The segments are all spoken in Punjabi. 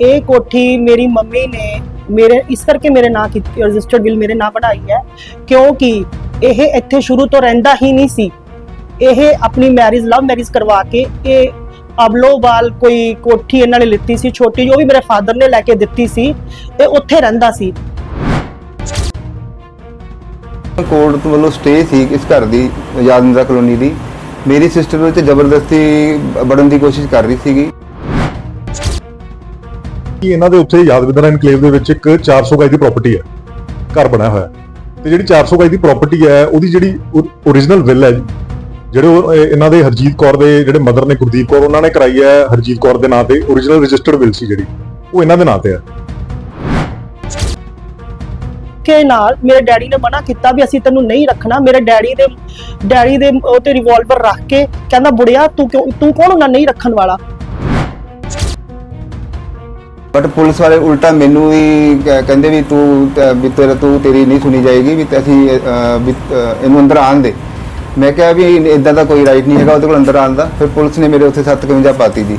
ਇਹ ਕੋਠੀ ਮੇਰੀ ਮੰਮੀ ਨੇ ਮੇਰੇ ਇਸ ਕਰਕੇ ਮੇਰੇ ਨਾਂ ਕੀਤੀ ਰਜਿਸਟਰਡ ਬਿਲ ਮੇਰੇ ਨਾਂ ਬਣਾਈ ਹੈ, ਕਿਉਂਕਿ ਇਹ ਇੱਥੇ ਸ਼ੁਰੂ ਤੋਂ ਰਹਿੰਦਾ ਹੀ ਨਹੀਂ ਸੀ। ਇਹ ਆਪਣੀ ਮੈਰਿਜ ਲਵ ਮੈਰਿਜ ਕਰਵਾ ਕੇ ਇਹ ਅਬਲੋਵਾਲ ਕੋਈ ਕੋਠੀ ਇਹਨਾਂ ਨੇ ਲਿੱਤੀ ਸੀ, ਛੋਟੀ ਜੋ ਵੀ ਮੇਰੇ ਫਾਦਰ ਨੇ ਲੈ ਕੇ ਦਿੱਤੀ ਸੀ, ਇਹ ਉੱਥੇ ਰਹਿੰਦਾ ਸੀ। ਕੋਰਟ ਵੱਲੋਂ ਸਟੇ ਸੀ ਇਸ ਘਰ ਦੀ ਯਾਦਿੰਦਰਾ ਕਲੋਨੀ ਦੀ। ਮੇਰੀ ਸਿਸਟਰ ਵਿੱਚ ਜ਼ਬਰਦਸਤੀ ਵੜਨ ਦੀ ਕੋਸ਼ਿਸ਼ ਕਰ ਰਹੀ ਸੀਗੀ। ਕਿ ਇਹਨਾਂ ਦੇ ਉੱਥੇ ਯਾਦਵਿੰਦਰਾ ਇਨਕਲੇਵ ਦੇ ਵਿੱਚ ਇੱਕ 400 ਗਜ ਦੀ ਪ੍ਰਾਪਰਟੀ ਹੈ। ਘਰ ਬਣਿਆ ਹੋਇਆ। ਤੇ ਜਿਹੜੀ 400 ਗਜ ਦੀ ਪ੍ਰਾਪਰਟੀ ਹੈ, ਉਹਦੀ ਜਿਹੜੀ ਓਰੀਜਨਲ ਵਿਲ ਹੈ ਜਿਹੜੇ ਇਹਨਾਂ ਦੇ ਹਰਜੀਤ ਕੌਰ ਦੇ ਜਿਹੜੇ ਮਦਰ ਨੇ ਗੁਰਦੀਪ ਕੌਰ, ਉਹਨਾਂ ਨੇ ਕਰਾਈ ਹੈ ਹਰਜੀਤ ਕੌਰ ਦੇ ਨਾਂ ਤੇ। ਓਰੀਜਨਲ ਰਜਿਸਟਰਡ ਵਿਲ ਸੀ ਜਿਹੜੀ, ਉਹ ਇਹਨਾਂ ਦੇ ਨਾਂ ਤੇ ਹੈ। ਕੇ ਨਾਲ ਮੇਰੇ ਡੈਡੀ ਨੇ ਮਨਾ ਕੀਤਾ ਵੀ ਅਸੀਂ ਤੈਨੂੰ ਨਹੀਂ ਰੱਖਣਾ। ਮੇਰੇ ਡੈਡੀ ਦੇ ਡੈਡੀ ਦੇ ਉਹ ਤੇ ਰਿਵਾਲਵਰ ਰੱਖ ਕੇ ਕਹਿੰਦਾ, ਬੁੜਿਆ, ਤੂੰ ਕਿਉਂ, ਤੂੰ ਕੌਣ ਉਹਨਾਂ ਨਹੀਂ ਰੱਖਣ ਵਾਲਾ? ਬਟ ਪੁਲਿਸ ਵਾਲੇ ਉਲਟਾ ਮੈਨੂੰ ਵੀ ਕ- ਕਹਿੰਦੇ ਵੀ ਤੂੰ ਤ- ਵੀ ਤੇਰਾ ਤੂੰ ਤੇਰੀ ਨਹੀਂ ਸੁਣੀ ਜਾਏਗੀ ਵੀ ਤੇ ਅਸੀਂ ਅ, ਵੀ ਅ, ਇਹਨੂੰ ਅੰਦਰ ਆਣ ਦੇ। ਮੈਂ ਕਿਹਾ ਵੀ ਇਦਾਂ ਦਾ ਕੋਈ ਰਾਈਟ ਨਹੀਂ ਹੈਗਾ ਉਹਦੇ ਕੋਲ ਅੰਦਰ ਆਉਣ ਦਾ। ਫਿਰ ਪੁਲਿਸ ਨੇ ਮੇਰੇ ਉੱਥੇ 751 ਪਾਤੀ ਜੀ।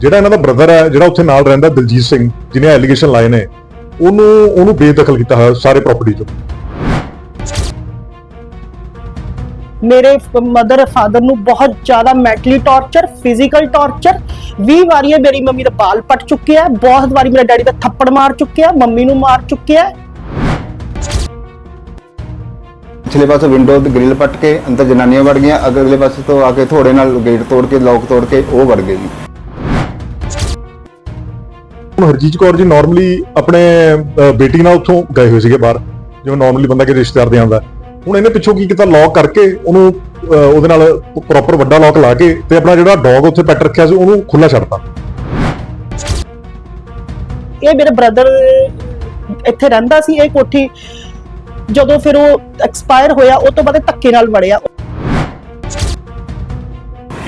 ਜਿਹੜਾ ਇਹਨਾਂ ਦਾ ਬ੍ਰਦਰ ਹੈ ਜਿਹੜਾ ਉੱਥੇ ਨਾਲ ਰਹਿੰਦਾ ਦਲਜੀਤ ਸਿੰਘ ਜਿਹਨੇ ਐਲੀਗੇਸ਼ਨ ਲਾਏ ਨੇ ਉਹਨੂੰ ਉਹਨੂੰ ਬੇਦਖਲ ਕੀਤਾ ਹੋਇਆ ਸਾਰੇ ਪ੍ਰਾਪਰਟੀ ਤੋਂ ਮੇਰੇ ਮਦਰ ਫਾਦਰ ਨੂੰ ਬਹੁਤ ਜ਼ਿਆਦਾ ਮੈਂਟਲੀ ਟੌਰਚਰ ਫਿਜ਼ੀਕਲ ਟੌਰਚਰ 20 ਵਾਰੀ ਇਹ ਮੇਰੀ ਮੰਮੀ ਦਾ ਬਾਲ ਪੱਟ ਚੁੱਕਿਆ ਹੈ ਬਹੁਤ ਵਾਰੀ ਮੇਰੇ ਡੈਡੀ ਦਾ ਥੱਪੜ ਮਾਰ ਚੁੱਕਿਆ ਮੰਮੀ ਨੂੰ ਮਾਰ ਚੁੱਕਿਆ ਹੈ। ਪਿਛਲੇ ਪਾਸੇ ਵਿੰਡੋ ਤੇ ਗ੍ਰਿਲ ਪੱਟ ਕੇ ਅੰਦਰ ਜਨਾਨੀਆਂ ਵੜ ਗਈਆਂ ਅਗਲੇ ਪਾਸੇ ਤੋਂ ਆ ਕੇ ਥੋੜੇ ਨਾਲ ਗੇਟ ਤੋੜ ਕੇ ਲੋਕ ਤੋੜ ਕੇ ਉਹ ਵੜ ਗਏ ਜੀ। ਹਰਜੀਤ ਕੌਰ ਜੀ ਨਾਰਮਲੀ ਆਪਣੇ ਬੇਟੀ ਨਾਲ ਉੱਥੋਂ ਗਏ ਹੋਏ ਸੀਗੇ ਬਾਹਰ ਜਿਵੇਂ ਨਾਰਮਲੀ ਬੰਦਾ ਕਿ ਰਿਸ਼ਤੇਦਾਰ ਦੇ ਆਉਂਦਾ। ਹੁਣ ਇਹਨੇ ਪਿੱਛੋਂ ਕੀ ਕੀਤਾ? ਲੌਕ ਕਰਕੇ ਉਹਨੂੰ ਉਹਦੇ ਨਾਲ ਪ੍ਰੋਪਰ ਵੱਡਾ ਲੌਕ ਲਾ ਕੇ ਤੇ ਆਪਣਾ ਜਿਹੜਾ ਡੌਗ ਉੱਥੇ ਪੈਟ ਰੱਖਿਆ ਸੀ ਉਹਨੂੰ ਖੁੱਲਾ ਛੱਡਤਾ ਇਹ ਮੇਰੇ ਬ੍ਰਦਰ ਇੱਥੇ ਰਹਿੰਦਾ ਸੀ ਇਹ ਕੋਠੀ। ਜਦੋਂ ਫਿਰ ਉਹ ਐਕਸਪਾਇਰ ਹੋਇਆ ਉਹ ਤੋਂ ਬਾਅਦ ਧੱਕੇ ਨਾਲ ਵੜਿਆ।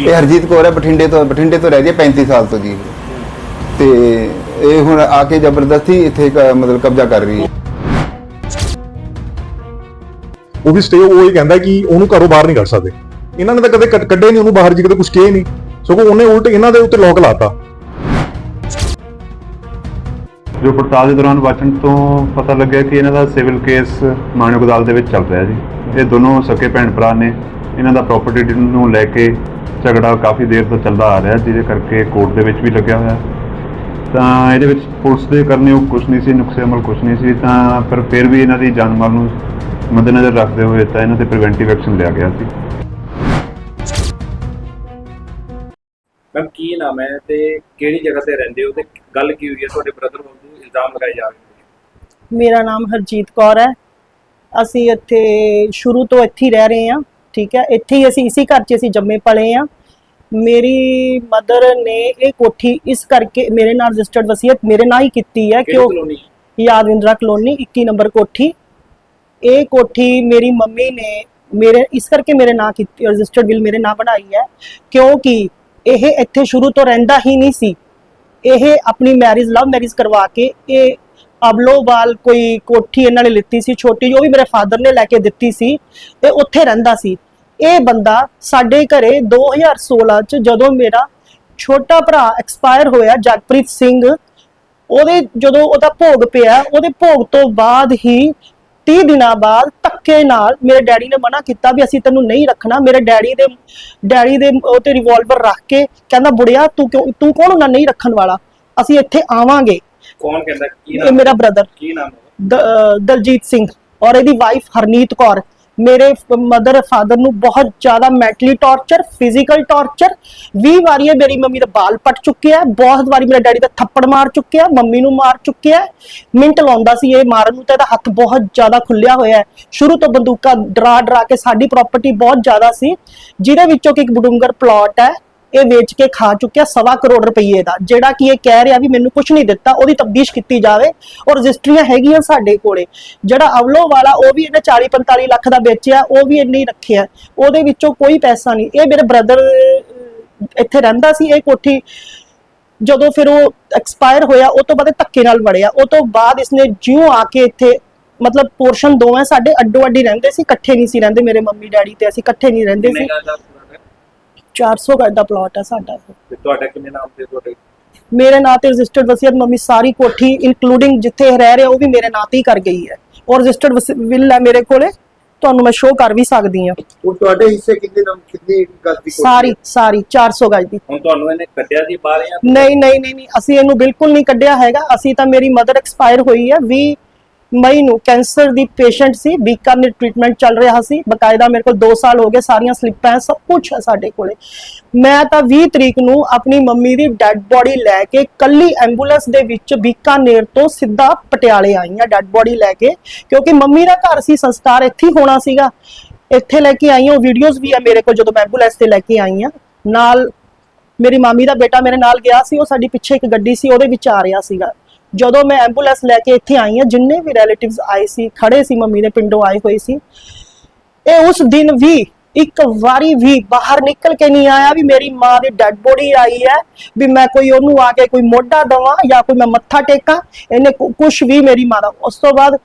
ਇਹ ਹਰਜੀਤ ਕੌਰ ਹੈ ਬਠਿੰਡੇ ਤੋਂ ਬਠਿੰਡੇ ਤੋਂ ਰਹਿ ਰਹੀ ਹੈ 35 ਸਾਲ ਤੋਂ ਜੀ। ਤੇ ਇਹ ਹੁਣ ਆ ਕੇ ਜ਼ਬਰਦਸਤੀ ਇੱਥੇ ਮਤਲਬ ਕਬਜ਼ਾ ਕਰ ਰਹੀ ਹੈ। ਉਹ ਵੀ ਸਟੇ ਉਹ ਇਹ ਕਹਿੰਦਾ ਕਿ ਉਹਨੂੰ ਘਰੋਂ ਬਾਹਰ ਨਹੀਂ ਕੱਢ ਸਕਦੇ। ਇਹਨਾਂ ਨੇ ਤਾਂ ਕਦੇ ਕੱਢ- ਨਹੀਂ, ਉਹਨੂੰ ਬਾਹਰ ਜੀ ਕਦੇ ਕੁਝ ਕਿਹਾ ਨਹੀਂ। ਸਗੋਂ ਉਹਨੇ ਉਲਟ ਇਹਨਾਂ ਦੇ ਉੱਤੇ ਲੌਕ ਲਾਤਾ। ਜੋ ਪੜਤਾਲ ਦੇ ਦੌਰਾਨ ਵਾਚਣ ਤੋਂ ਪਤਾ ਲੱਗਿਆ ਕਿ ਇਹਨਾਂ ਦਾ ਸਿਵਲ ਕੇਸ ਮਾਨਯੋਗ ਅਦਾਲਤ ਦੇ ਵਿੱਚ ਚੱਲ ਰਿਹਾ ਜੀ। ਇਹ ਦੋਨੋਂ ਸਕੇ ਭੈਣ ਭਰਾ ਨੇ। ਇਹਨਾਂ ਦਾ ਪ੍ਰਾਪਰਟੀ ਨੂੰ ਲੈ ਕੇ ਝਗੜਾ ਕਾਫੀ ਦੇਰ ਤੋਂ ਚੱਲਦਾ ਆ ਰਿਹਾ, ਜਿਹਦੇ ਕਰਕੇ ਕੋਰਟ ਦੇ ਵਿੱਚ ਵੀ ਲੱਗਿਆ ਹੋਇਆ। ਤਾਂ ਇਹਦੇ ਵਿੱਚ ਪੁਲਿਸ ਦੇ ਕਰਨੇ ਉਹ ਕੁਝ ਨਹੀਂ ਸੀ ਨੁਕਸੇ ਅਮਲ ਕੁਝ ਨਹੀਂ ਸੀ ਤਾਂ ਪਰ ਫਿਰ ਵੀ ਇਹਨਾਂ ਦੀ ਜਾਨ ਮਾਲ ਨੂੰ ਮੱਦੇਨਜ਼ਰ ਰੱਖਦੇ ਹੋਏ ਤਾਂ ਇਹਨਾਂ ਤੇ ਪ੍ਰੀਵੈਂਟਿਵ ਐਕਸ਼ਨ ਲਿਆ ਗਿਆ ਸੀ। ਮੈਮ ਕੀ ਨਾਮ ਹੈ ਤੇ ਕਿਹੜੀ ਜਗ੍ਹਾ ਤੇ ਰਹਿੰਦੇ ਹੋ ਤੇ ਗੱਲ ਕੀ ਹੋਈ ਹੈ? ਤੁਹਾਡੇ ਬ੍ਰਦਰ ਵੱਲੋਂ ਇਲਜ਼ਾਮ ਲਗਾਏ ਜਾ ਰਹੇ ਨੇ। ਮੇਰਾ ਨਾਮ ਹਰਜੀਤ ਕੌਰ ਹੈ। ਅਸੀਂ ਇੱਥੇ ਸ਼ੁਰੂ ਤੋਂ ਇੱਥੇ ਹੀ ਰਹਿ ਰਹੇ ਹਾਂ ਠੀਕ ਹੈ? ਇੱਥੇ ਹੀ ਅਸੀਂ ਇਸੇ ਘਰ 'ਚ ਅਸੀਂ ਜੰਮੇ ਪਲੇ ਹਾਂ। ਮੇਰੀ ਮਦਰ ਨੇ ਇਹ ਕੋਠੀ ਇਸ ਕਰਕੇ ਮੇਰੇ ਨਾਲ ਰਜਿਸਟਰਡ ਵਸੀਅਤ ਮੇਰੇ ਨਾਲ ਹੀ ਕੀਤੀ ਹੈ ਕਿਉਂ ਯਾਦਵਿੰਦਰਾ ਕਲੋਨੀ 21 ਨੰਬਰ ਕੋਠੀ। ਇਹ ਕੋਠੀ ਮੇਰੀ ਮੰਮੀ ਨੇ ਮੇਰੇ ਇਸ ਕਰਕੇ ਮੇਰੇ ਨਾਂ ਕੀਤੀ ਰਜਿਸਟਰਡ ਬਿਲ ਮੇਰੇ ਨਾਂ ਬਣਾਈ ਹੈ ਕਿਉਂਕਿ ਇਹ ਇੱਥੇ ਸ਼ੁਰੂ ਤੋਂ ਰਹਿੰਦਾ ਹੀ ਨਹੀਂ ਸੀ। ਇਹ ਆਪਣੀ ਮੈਰਿਜ ਲਵ ਮੈਰਿਜ ਕਰਵਾ ਕੇ ਇਹ ਅਬਲੋਵਾਲ ਕੋਈ ਕੋਠੀ ਇਹਨਾਂ ਨੇ ਲਿੱਤੀ ਸੀ ਛੋਟੀ ਜੋ ਵੀ ਮੇਰੇ ਫਾਦਰ ਨੇ ਲੈ ਕੇ ਦਿੱਤੀ ਸੀ ਤੇ ਉੱਥੇ ਰਹਿੰਦਾ ਸੀ। ਇਹ ਬੰਦਾ ਸਾਡੇ ਘਰੇ 2016 ਚ ਜਦੋਂ ਮੇਰਾ ਛੋਟਾ ਭਰਾ ਐਕਸਪਾਇਰ ਹੋਇਆ ਜਗਪ੍ਰੀਤ ਸਿੰਘ ਉਹਦੇ ਜਦੋਂ ਉਹਦਾ ਭੋਗ ਪਿਆ ਉਹਦੇ ਭੋਗ ਤੋਂ ਬਾਅਦ ਹੀ 30 ਦਿਨਾਂ ਬਾਅਦ ਧੱਕੇ ਨਾਲ ਮੇਰੇ ਡੈਡੀ ਨੇ ਮਨਾ ਕੀਤਾ ਵੀ ਅਸੀਂ ਤੈਨੂੰ ਨਹੀਂ ਰੱਖਣਾ ਮੇਰੇ ਡੈਡੀ ਦੇ ਡੈਡੀ ਦੇ ਉਹ ਤੇ ਰਿਵਾਲਵਰ ਰੱਖ ਕੇ ਕਹਿੰਦਾ ਬੁੜਿਆ ਤੂੰ ਕਿਉਂ ਤੂੰ ਕੌਣ ਉਹਨਾਂ ਨਹੀਂ ਰੱਖਣ ਵਾਲਾ? ਅਸੀਂ ਇੱਥੇ ਆਵਾਂਗੇ। ਕੌਣ ਕਹਿੰਦਾ? ਕੀ ਇਹ ਨਾਮ ਮੇਰਾ ਬ੍ਰਦਰ ਕੀ ਨਾਮ ਦਲਜੀਤ ਸਿੰਘ ਔਰ ਇਹਦੀ ਵਾਈਫ ਹਰਨੀਤ ਕੌਰ। ਮੇਰੇ ਮਦਰ ਫਾਦਰ ਨੂੰ ਬਹੁਤ ਜ਼ਿਆਦਾ ਮੈਂਟਲੀ ਟੌਰਚਰ ਫਿਜ਼ੀਕਲ ਟੌਰਚਰ 20 ਵਾਰੀ ਇਹ ਮੇਰੀ ਮੰਮੀ ਦਾ ਬਾਲ ਪੱਟ ਚੁੱਕਿਆ ਬਹੁਤ ਵਾਰੀ ਮੇਰੇ ਡੈਡੀ ਦਾ ਥੱਪੜ ਮਾਰ ਚੁੱਕਿਆ ਮੰਮੀ ਨੂੰ ਮਾਰ ਚੁੱਕਿਆ ਮਿੰਟ ਲਾਉਂਦਾ ਸੀ ਇਹ ਮਾਰਨ ਨੂੰ, ਤੇ ਇਹਦਾ ਹੱਥ ਬਹੁਤ ਜ਼ਿਆਦਾ ਖੁੱਲਿਆ ਹੋਇਆ ਹੈ। ਸ਼ੁਰੂ ਤੋਂ ਬੰਦੂਕਾਂ ਡਰਾ ਡਰਾ ਕੇ ਸਾਡੀ ਪ੍ਰਾਪਰਟੀ ਬਹੁਤ ਜ਼ਿਆਦਾ ਸੀ, ਜਿਹਦੇ ਵਿੱਚੋਂ ਕਿ ਇੱਕ ਬਡੂੰਗਰ ਪਲਾਟ ਹੈ। ਇਹ ਵੇਚ ਕੇ ਖਾ ਚੁੱਕਿਆ ਸਵਾ ਕਰੋੜ ਰੁਪਏ ਦਾ, ਜਿਹੜਾ ਕਿ ਇਹ ਕਹਿ ਰਿਹਾ ਵੀ ਮੈਨੂੰ ਕੁਝ ਨਹੀਂ ਦਿੱਤਾ, ਉਹਦੀ ਤਬਦੀਸ਼ ਕੀਤੀ ਜਾਵੇ ਔਰ ਰਜਿਸਟਰੀਆਂ ਹੈਗੀਆਂ ਸਾਡੇ ਕੋਲੇ। ਜਿਹੜਾ ਅਵਲੋ ਵਾਲਾ, ਉਹ ਵੀ ਇਹਨੇ 40 45 ਲੱਖ ਦਾ ਵੇਚਿਆ, ਉਹ ਵੀ ਇੰਨੇ ਹੀ ਰੱਖਿਆ। ਉਹਦੇ ਵਿੱਚੋਂ ਕੋਈ ਪੈਸਾ ਨਹੀਂ। ਇਹ ਮੇਰੇ ਬ੍ਰਦਰ ਇੱਥੇ ਰਹਿੰਦਾ ਸੀ, ਇਹ ਕੋਠੀ ਜਦੋਂ ਫਿਰ ਉਹ ਐਕਸਪਾਇਰ ਹੋਇਆ, ਉਹ ਤੋਂ ਬਾਅਦ ਧੱਕੇ ਨਾਲ ਵੜਿਆ। ਉਹ ਤੋਂ ਬਾਅਦ ਇਸਨੇ ਜਿਉਂ ਆ ਕੇ ਇੱਥੇ, ਮਤਲਬ ਪੋਰਸ਼ਨ ਦੋਵੇਂ ਸਾਡੇ ਅੱਡੋ ਅੱਡੀ ਰਹਿੰਦੇ ਸੀ, ਇਕੱਠੇ ਨਹੀਂ ਸੀ ਰਹਿੰਦੇ ਮੇਰੇ ਮੰਮੀ ਡੈਡੀ ਤੇ, ਅਸੀਂ ਇਕੱਠੇ ਨਹੀਂ ਰਹਿੰਦੇ ਸੀ। 400 ਗਜ ਦਾ ਪਲਾਟ ਹੈ ਸਾਡਾ ਤੇ ਤੁਹਾਡਾ ਕਿੰਨੇ ਨਾਮ ਤੇ ਤੁਹਾਡੇ? ਮੇਰੇ ਨਾਂ ਤੇ ਰਜਿਸਟਰਡ ਵਸੀਅਤ ਮੰਮੀ ਸਾਰੀ ਕੋਠੀ ਇਨਕਲੂਡਿੰਗ ਜਿੱਥੇ ਇਹ ਰਹਿ ਰਹੇ ਉਹ ਵੀ ਮੇਰੇ ਨਾਂ ਤੇ ਹੀ ਕਰ ਗਈ ਹੈ। ਔਰ ਰਜਿਸਟਰਡ ਵਿਲ ਹੈ ਮੇਰੇ ਕੋਲੇ ਤੁਹਾਨੂੰ ਮੈਂ ਸ਼ੋਅ ਕਰ ਵੀ ਸਕਦੀ ਹਾਂ। ਹੁਣ ਤੁਹਾਡੇ ਹਿੱਸੇ ਕਿੰਨੇ ਨਾਮ ਕਿੰਨੀ ਗਜ਼ ਦੀ ਕੋਠੀ ਸਾਰੀ ਸਾਰੀ 400 ਗਜ ਦੀ। ਹੁਣ ਤੁਹਾਨੂੰ ਇਹਨੇ ਕੱਢਿਆ ਜੀ ਬਾਹਰ ਜਾਂ? ਨਹੀਂ ਨਹੀਂ ਨਹੀਂ ਨਹੀਂ ਅਸੀਂ ਇਹਨੂੰ ਬਿਲਕੁਲ ਨਹੀਂ ਕੱਢਿਆ ਹੈਗਾ। ਅਸੀਂ ਤਾਂ ਮੇਰੀ ਮਦਰ ਐਕਸਪਾਇਰ ਹੋਈ ਹੈ 20 ਮਈ ਨੂੰ ਕੈਂਸਰ ਦੀ ਪੇਸ਼ੈਂਟ ਸੀ, ਬੀਕਾਨੇਰ ਟ੍ਰੀਟਮੈਂਟ ਚੱਲ ਰਿਹਾ ਸੀ। ਬਕਾਇਦਾ ਮੇਰੇ ਕੋਲ 2 ਸਾਲ ਹੋ ਗਏ, ਸਾਰੀਆਂ ਸਲਿੱਪਾਂ ਹੈ ਸਭ ਕੁਝ ਹੈ ਸਾਡੇ ਕੋਲੇ। ਮੈਂ ਤਾਂ 20 ਤਰੀਕ ਨੂੰ ਆਪਣੀ ਮੰਮੀ ਦੀ ਡੈੱਡ ਬੋਡੀ ਲੈ ਕੇ ਕੱਲੀ ਐਂਬੂਲੈਂਸ ਦੇ ਵਿੱਚ ਬੀਕਾਨੇਰ ਤੋਂ ਸਿੱਧਾ ਪਟਿਆਲੇ ਆਈ ਹਾਂ ਡੈੱਡ ਬੋਡੀ ਲੈ ਕੇ। ਕਿਉਂਕਿ ਮੰਮੀ ਦਾ ਘਰ ਸੀ, ਸੰਸਕਾਰ ਇੱਥੇ ਹੀ ਹੋਣਾ ਸੀਗਾ। ਇੱਥੇ ਲੈ ਕੇ ਆਈ ਹਾਂ, ਉਹ ਵੀਡੀਓਜ਼ ਵੀ ਆ ਮੇਰੇ ਕੋਲ ਜਦੋਂ ਮੈਂ ਐਂਬੂਲੈਂਸ ਤੇ ਲੈ ਕੇ ਆਈ ਹਾਂ। ਨਾਲ ਮੇਰੀ ਮਾਮੀ ਦਾ ਬੇਟਾ ਮੇਰੇ ਨਾਲ ਗਿਆ ਸੀ, ਉਹ ਸਾਡੀ ਪਿੱਛੇ ਇੱਕ ਗੱਡੀ ਸੀ, ਉਹਦੇ ਵਿੱਚ ਆ ਰਿਹਾ ਸੀਗਾ। ਜਦੋਂ ਮੈਂ ਐਂਬੂਲੈਂਸ ਲੈ ਕੇ ਇੱਥੇ ਆਈ ਹਾਂ, ਜਿੰਨੇ ਵੀ ਰਿਲੇਟਿਵਸ ਆਏ ਸੀ, ਖੜੇ ਸੀ, ਮੰਮੀ ਦੇ ਪਿੰਡੋਂ ਆਏ ਹੋਏ ਸੀ, ਇਹ ਉਸ ਦਿਨ ਵੀ ਇੱਕ ਵਾਰੀ ਵੀ ਬਾਹਰ ਨਿਕਲ ਕੇ ਨਹੀਂ ਆਇਆ ਵੀ ਮੇਰੀ ਮਾਂ ਦੀ ਡੈੱਡ ਬੋਡੀ ਆਈ ਹੈ, ਵੀ ਮੈਂ ਕੋਈ ਉਹਨੂੰ ਆ ਕੇ ਕੋਈ ਮੋਢਾ ਦਵਾਂ ਜਾਂ ਕੋਈ ਮੈਂ ਮੱਥਾ ਟੇਕਾਂ, ਇਹਨੇ ਕੁਝ ਵੀ ਮੇਰੀ ਮਾਂ ਦਾ। ਉਸ ਤੋਂ ਬਾਅਦ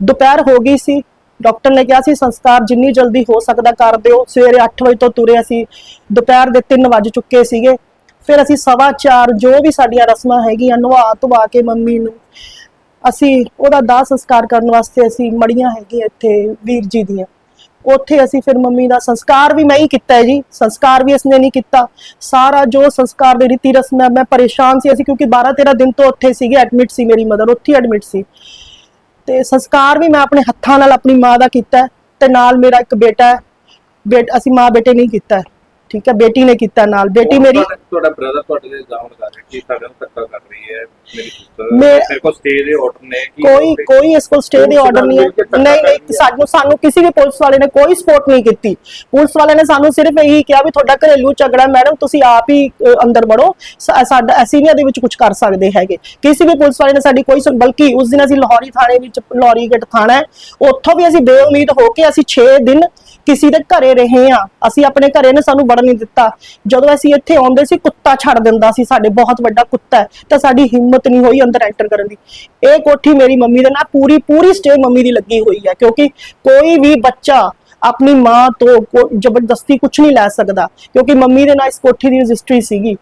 ਦੁਪਹਿਰ ਹੋ ਗਈ ਸੀ, ਡਾਕਟਰ ਨੇ ਕਿਹਾ ਸੀ, ਸੰਸਕਾਰ ਜਿੰਨੀ ਜਲਦੀ ਹੋ ਸਕਦਾ ਕਰ ਦਿਓ, ਸਵੇਰੇ 8 ਵਜੇ ਤੋਂ ਤੁਰੇ ਅਸੀਂ, ਦੁਪਹਿਰ ਦੇ 3 ਵੱਜ ਚੁੱਕੇ ਸੀਗੇ। ਫਿਰ ਅਸੀਂ ਸਵਾ ਚਾਰ ਜੋ ਵੀ ਸਾਡੀਆਂ ਰਸਮਾਂ ਹੈਗੀਆਂ ਨਵਾ ਧਵਾ ਕੇ ਮੰਮੀ ਨੂੰ, ਅਸੀਂ ਉਹਦਾ ਦਾਹ ਸੰਸਕਾਰ ਕਰਨ ਵਾਸਤੇ ਅਸੀਂ ਮੜੀਆਂ ਹੈਗੀਆਂ ਇੱਥੇ ਵੀਰ ਜੀ ਦੀਆਂ। ਉੱਥੇ ਅਸੀਂ ਫਿਰ ਮੰਮੀ ਦਾ ਸੰਸਕਾਰ ਵੀ ਮੈਂ ਹੀ ਕੀਤਾ ਹੈ ਜੀ, ਸੰਸਕਾਰ ਵੀ ਇਸਨੇ ਨਹੀਂ ਕੀਤਾ। ਸਾਰਾ ਜੋ ਸੰਸਕਾਰ ਦੇ ਰੀਤੀ ਰਸਮ ਹੈ, ਮੈਂ ਪਰੇਸ਼ਾਨ ਸੀ ਅਸੀਂ ਕਿਉਂਕਿ 12 13 ਦਿਨ ਤੋਂ ਉੱਥੇ ਸੀਗੇ ਐਡਮਿਟ ਸੀ ਮੇਰੀ ਮਦਰ, ਉੱਥੇ ਐਡਮਿਟ ਸੀ। ਤੇ ਸੰਸਕਾਰ ਵੀ ਮੈਂ ਆਪਣੇ ਹੱਥਾਂ ਨਾਲ ਆਪਣੀ ਮਾਂ ਦਾ ਕੀਤਾ ਤੇ ਨਾਲ ਮੇਰਾ ਇੱਕ ਬੇਟਾ ਹੈ ਅਸੀਂ ਮਾਂ ਬੇਟੇ ਨਹੀਂ ਕੀਤਾ ਠੀਕ ਹੈ ਬੇਟੀ ਨੇ ਕੀਤਾ ਨਾਲ। ਬੇਟੀ ਮੇਰੀ ਤੁਹਾਡਾ- ਬ੍ਰਦਰ ਤੁਹਾਡੇ ਤੇ ਇਲਜ਼ਾਮ ਲਗਾ ਰਿਹਾ ਕਿ ਸਾਡੇ ਧੱਕਾ ਕਰ ਰਹੀ ਹੈ ਮੇਰੀ ਸਿਸਟਰ ਮੇਰੇ ਕੋਲ ਸਟੇ ਦੇ ਆਰਡਰ ਨੇ ਕਿ ਕੋਈ ਕੋਈ ਇਸ ਕੋਲ ਸਟੇ ਦੇ ਆਰਡਰ ਨਹੀਂ ਹੈ। ਨਹੀਂ ਨਹੀਂ ਸਾਨੂੰ ਸਾਨੂੰ ਕਿਸੇ ਵੀ ਪੁਲਿਸ ਵਾਲੇ ਨੇ ਕੋਈ ਸਪੋਰਟ ਨਹੀਂ ਕੀਤੀ। ਪੁਲਿਸ ਵਾਲੇ ਨੇ ਸਾਨੂੰ ਸਿਰਫ ਇਹੀ ਕਿਹਾ ਵੀ ਤੁਹਾਡਾ ਘਰੇਲੂ ਝਗੜਾ ਮੈਡਮ ਤੁਸੀਂ ਆਪ ਹੀ ਅੰਦਰ ਵੜੋ। ਸਾਡਾ ਅਸੀਂ ਨਹੀਂ ਇਹਦੇ ਵਿੱਚ ਕੁਝ ਕਰ ਸਕਦੇ ਹੈਗੇ। ਕਿਸੇ ਵੀ ਪੁਲਿਸ ਵਾਲੇ ਨੇ ਸਾਡੀ ਕੋਈ ਬਲਕਿ ਉਸ ਦਿਨ ਅਸੀਂ ਲਾਹੌਰੀ ਥਾਣੇ ਵਿੱਚ ਲਾਹੌਰੀ ਗੇਟ ਥਾਣਾ ਹੈ। ਉੱਥੋਂ ਵੀ ਅਸੀਂ ਬੇਉਮੀਦ ਹੋ ਕੇ ਅਸੀਂ 6 ਦਿਨ ਕਿਸੇ ਦੇ ਘਰੇ ਰਹੇ ਆ ਅਸੀਂ ਆਪਣੇ ਘਰੇ ਨੇ ਸਾਨੂੰ ਵੜਨ ਨਹੀਂ ਦਿੱਤਾ। ਜਦੋਂ ਅਸੀਂ ਇੱਥੇ ਆਉਂਦੇ ਸੀ ਕੁੱਤਾ ਛੱਡ ਦਿੰਦਾ ਸੀ। ਸਾਡੇ ਬਹੁਤ ਵੱਡਾ ਕੁੱਤਾ ਤਾਂ ਸਾਡੀ ਹਿੰਮਤ ਨਹੀਂ ਹੋਈ ਅੰਦਰ ਐਂਟਰ ਕਰਨ ਦੀ। ਇਹ ਕੋਠੀ ਮੇਰੀ ਮੰਮੀ ਦੇ ਨਾਲ ਪੂਰੀ ਪੂਰੀ ਸਟੇ ਮੰਮੀ ਦੀ ਲੱਗੀ ਹੋਈ ਹੈ ਕਿਉਂਕਿ ਕੋਈ ਵੀ ਬੱਚਾ ਆਪਣੀ ਮਾਂ ਤੋਂ ਜ਼ਬਰਦਸਤੀ ਕੁਝ ਨਹੀਂ ਲੈ ਸਕਦਾ ਕਿਉਂਕਿ ਮੰਮੀ ਦੇ ਨਾਲ ਇਸ ਕੋਠੀ ਦੀ ਰਜਿਸਟਰੀ ਸੀਗੀ।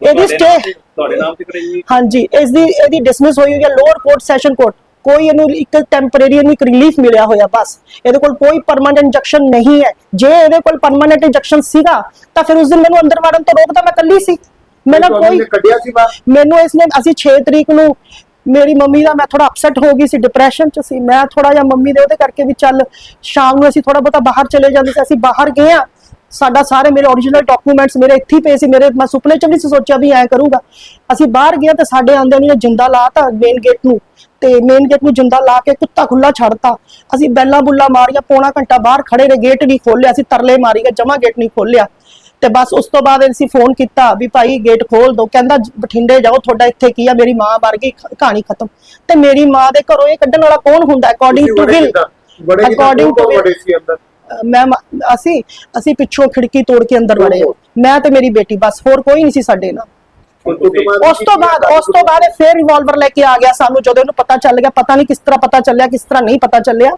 ਇਹਦੀ ਸਟੇ ਤੁਹਾਡੇ ਨਾਮ ਤੇ ਕਰਾਈ ਹਾਂਜੀ ਇਸ ਦੀ ਇਹਦੀ ਡਿਸਮਿਸ ਹੋਈ ਹੋਈ ਹੈ ਲੋਅਰ ਕੋਰਟ ਸੈਸ਼ਨ ਕੋਰਟ ਕੋਈ ਇਹਨੂੰ ਇੱਕ ਟੈਂਪਰੇਰੀ ਇਹਨੂੰ ਇੱਕ ਰਿਲੀਫ ਮਿਲਿਆ ਹੋਇਆ ਬਸ। ਇਹਦੇ ਕੋਲ ਕੋਈ ਪਰਮਾਨੈਂਟ ਇੰਜੈਕਸ਼ਨ ਨਹੀਂ ਹੈ। ਜੇ ਇਹਦੇ ਕੋਲ ਪਰਮਾਨੈਂਟ ਇੰਜੈਕਸ਼ਨ ਸੀਗਾ ਤਾਂ ਫਿਰ ਉਸ ਦਿਨ ਮੈਨੂੰ ਅੰਦਰ ਵੜਨ ਤੋਂ ਰੋਕਦਾ ਮੈਂ ਕੱਲੀ ਸੀ। ਤੁਹਾਨੂੰ ਕੋਈ ਕੱਢਿਆ ਸੀ ਬਾਹਰ? ਮੈਨੂੰ ਇਸਨੇ ਅਸੀਂ 6 ਤਰੀਕ ਨੂੰ ਮੇਰੀ ਮੰਮੀ ਦਾ ਮੈਂ ਥੋੜਾ ਅਪਸੈਟ ਹੋ ਗਈ ਸੀ ਡਿਪਰੈਸ਼ਨ ਚ ਸੀ। ਮੈਂ ਥੋੜਾ ਜਿਹਾ ਮੰਮੀ ਦੇ ਉਹਦੇ ਕਰਕੇ ਵੀ ਚੱਲ ਸ਼ਾਮ ਨੂੰ ਅਸੀਂ ਥੋੜਾ ਬਹੁਤਾ ਬਾਹਰ ਚਲੇ ਜਾਂਦੇ ਸੀ ਅਸੀਂ ਬਾਹਰ ਗਏ ਆ ਸਾਡਾ ਸਾਰੇ ਮੇਰੇ origignal ਡਾਕੂਮੈਂਟਸ ਮੇਰੇ ਇੱਥੇ ਪਏ ਸੀ ਮੇਰੇ ਮੈਂ ਸੁਪਨੇ ਚ ਵੀ ਨਹੀਂ ਸੋਚਿਆ ਵੀ ਐ ਕਰੂੰਗਾ। ਅਸੀਂ ਬਾਹਰ ਗਏ ਤੇ ਸਾਡੇ ਆਂਦਿਆਂ ਨੂੰ ਜਿੰਦਾ ਲਾਤਾ ਮੇਨ ਗੇਟ ਨੂੰ। ਤੇ ਮੇਨ ਗੇਟ ਨੂੰ ਜਿੰਦਾ ਲਾ ਕੇ ਕੁੱਤਾ ਖੁੱਲਾ ਛੱਡਤਾ। ਅਸੀਂ ਬੈਲਾਂ ਬੁੱਲਾ ਮਾਰੀਆਂ ਪੌਣਾ ਘੰਟਾ ਬਾਹਰ ਖੜੇ ਰਹੇ ਗੇਟ ਨਹੀਂ ਖੋਲਿਆ ਅਸੀਂ ਤਰਲੇ ਮਾਰੀ ਗਏ ਜਮਾ ਗੇਟ ਨਹੀਂ ਖੋਲਿਆ ਤੇ ਬਸ ਉਸ ਤੋਂ ਬਾਅਦ ਅਸੀਂ ਫੋਨ ਕੀਤਾ ਵੀ ਭਾਈ ਗੇਟ ਖੋਲ ਦੋ ਕਹਿੰਦਾ ਬਠਿੰਡੇ ਜਾਓ ਤੁਹਾਡਾ ਇੱਥੇ ਕੀ ਆ ਮੇਰੀ ਮਾਂ ਮਰ ਗਈ ਕਹਾਣੀ ਖਤਮ। ਤੇ ਮੇਰੀ ਮਾਂ ਦੇ ਘਰੋਂ ਇਹ ਕੱਢਣ ਵਾਲਾ ਕੌਣ ਹੁੰਦਾ? ਅਕੋਰਡਿੰਗ ਟੂ ਕਿੱਦਾਂ? ਅਕੋਰਡਿੰਗ ਟੂ ਕੌਣ ਬੜੇ ਸੀ ਅੰਦਰ ਮੈਂ ਅਸੀਂ ਅਸੀਂ ਪਿੱਛੋਂ ਖਿੜਕੀ ਤੋੜ ਕੇ ਅੰਦਰ ਵੜੇ। ਮੈਂ ਤੇ ਮੇਰੀ ਬੇਟੀ ਬਸ ਹੋਰ ਕੋਈ ਨਹੀਂ ਸੀ ਸਾਡੇ ਨਾਲ। ਉਸ ਤੋਂ ਬਾਅਦ ਉਸ ਤੋਂ ਬਾਅਦ ਫੇਰ ਰਿਵਾਲਵਰ ਲੈ ਕੇ ਆ ਗਿਆ ਸਾਨੂੰ ਜਦੋਂ ਇਹਨੂੰ ਪਤਾ ਚੱਲ ਗਿਆ ਪਤਾ ਨਹੀਂ ਕਿਸ ਤਰ੍ਹਾਂ ਪਤਾ ਚੱਲਿਆ ਕਿਸ ਤਰ੍ਹਾਂ ਨਹੀਂ ਪਤਾ ਚੱਲਿਆ।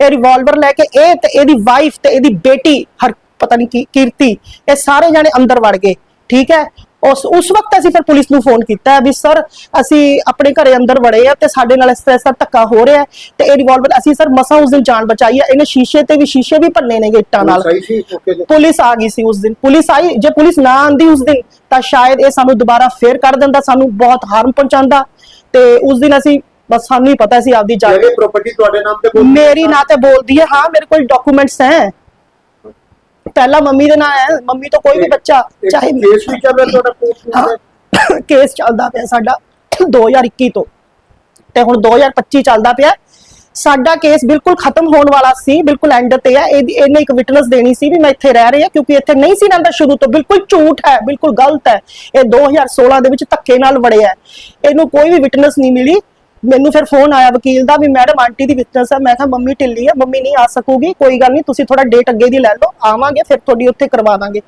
ਇਹ ਰਿਵਾਲਵਰ ਲੈ ਕੇ ਇਹ ਤੇ ਇਹਦੀ ਵਾਈਫ ਤੇ ਇਹਦੀ ਬੇਟੀ ਹਰ ਪਤਾ ਨਹੀਂ ਕੀ ਕੀਰਤੀ ਇਹ ਸਾਰੇ ਜਾਣੇ ਅੰਦਰ ਵੜ ਗਏ। ਠੀਕ ਹੈ? ਉਸ ਉਸ ਵਕਤ ਅਸੀਂ ਫਿਰ ਪੁਲਿਸ ਨੂੰ ਫੋਨ ਕੀਤਾ ਵੀ ਸਰ ਅਸੀਂ ਆਪਣੇ ਘਰੇ ਅੰਦਰ ਵੜੇ ਆ ਤੇ ਸਾਡੇ ਨਾਲ ਇਸ ਤਰ੍ਹਾਂ ਤਰ੍ਹਾਂ ਧੱਕਾ ਹੋ ਰਿਹਾ ਤੇ ਇਹ ਰਿਵਾਲਵਰ ਅਸੀਂ ਸਰ ਮਸਾਂ ਉਸ ਦਿਨ ਜਾਨ ਬਚਾਈ ਆ ਇਹਨੇ ਸ਼ੀਸ਼ੇ ਤੇ ਵੀ ਸ਼ੀਸ਼ੇ ਵੀ ਭੰਨੇ ਨੇ ਇੱਟਾਂ ਨਾਲ। ਪੁਲਿਸ ਆ ਗਈ ਸੀ ਉਸ ਦਿਨ। ਪੁਲਿਸ ਆਈ ਜੇ ਪੁਲਿਸ ਨਾ ਆਂਦੀ ਉਸ ਦਿਨ ਤਾਂ ਸ਼ਾਇਦ ਇਹ ਸਾਨੂੰ ਦੁਬਾਰਾ ਫੇਰ ਕਰ ਦਿੰਦਾ ਸਾਨੂੰ ਬਹੁਤ ਹਾਰਮ ਪਹੁੰਚਾਉਂਦਾ ਤੇ ਉਸ ਦਿਨ ਅਸੀਂ ਬਸ ਸਾਨੂੰ ਹੀ ਪਤਾ ਸੀ ਆਪਦੀ ਜਾਨ ਜਿਹੜੇ ਪ੍ਰਾਪਰਟੀ ਤੁਹਾਡੇ ਨਾਮ ਤੇ ਬੋਲਦੀ ਮੇਰੀ ਨਾਂ? ਤੇ ਬੋਲਦੀ ਹੈ ਹਾਂ ਮੇਰੇ ਕੋਲ ਡਾਕੂਮੈਂਟਸ ਹੈ। ਪਹਿਲਾਂ ਮੰਮੀ ਦੇ ਨਾਂ ਹੈ ਮੰਮੀ ਤੋਂ ਕੋਈ ਵੀ ਬੱਚਾ ਚਾਹੇ ਕੇਸ ਵੀ ਚੱਲ ਰਿਹਾ ਤੁਹਾਡਾ ਕੋਰਟ ਕੇਸ ਚੱਲਦਾ ਪਿਆ ਸਾਡਾ 2021 ਤੋਂ। ਤੇ ਹੁਣ 2025 ਚੱਲਦਾ ਪਿਆ। ਸਾਡਾ ਕੇਸ ਬਿਲਕੁਲ ਖਤਮ ਹੋਣ ਵਾਲਾ ਸੀ ਬਿਲਕੁਲ ਐਂਡ ਤੇ ਇਹਦੀ- ਇਹਨੇ ਇੱਕ ਵਿਟਨੈਸ ਦੇਣੀ ਸੀ ਵੀ ਮੈਂ ਇੱਥੇ ਰਹਿ ਰਹੀ ਕਿਉਂਕਿ ਇੱਥੇ ਨਹੀਂ ਸੀ ਰਹਿੰਦਾ ਸ਼ੁਰੂ ਤੋਂ। ਬਿਲਕੁਲ ਝੂਠ ਹੈ ਬਿਲਕੁਲ ਗਲਤ ਹੈ। ਇਹ 2016 ਦੇ ਵਿੱਚ ਧੱਕੇ ਨਾਲ ਵੜਿਆ। ਇਹਨੂੰ ਕੋਈ ਵੀ ਵਿਟਨੈਸ ਨਹੀਂ ਮਿਲੀ। ਮੈਨੂੰ ਫਿਰ ਫੋਨ ਆਇਆ ਵਕੀਲ ਦਾ ਵੀ ਮੈਡਮ ਆਂਟੀ ਦੀ ਵਿਟਨੈਸ ਹੈ। ਮੈਂ ਕਿਹਾ ਮੰਮੀ ਢਿੱਲੀ ਹੈ ਮੰਮੀ ਨਹੀਂ ਆ ਸਕੂਗੀ ਕੋਈ ਗੱਲ ਨਹੀਂ ਤੁਸੀਂ ਥੋੜਾ ਡੇਟ ਅੱਗੇ ਦੀ ਲੈ ਲਓ ਆਵਾਂਗੇ ਫਿਰ ਤੁਹਾਡੀ ਉੱਥੇ ਕਰਵਾ ਦਾਂਗੇ।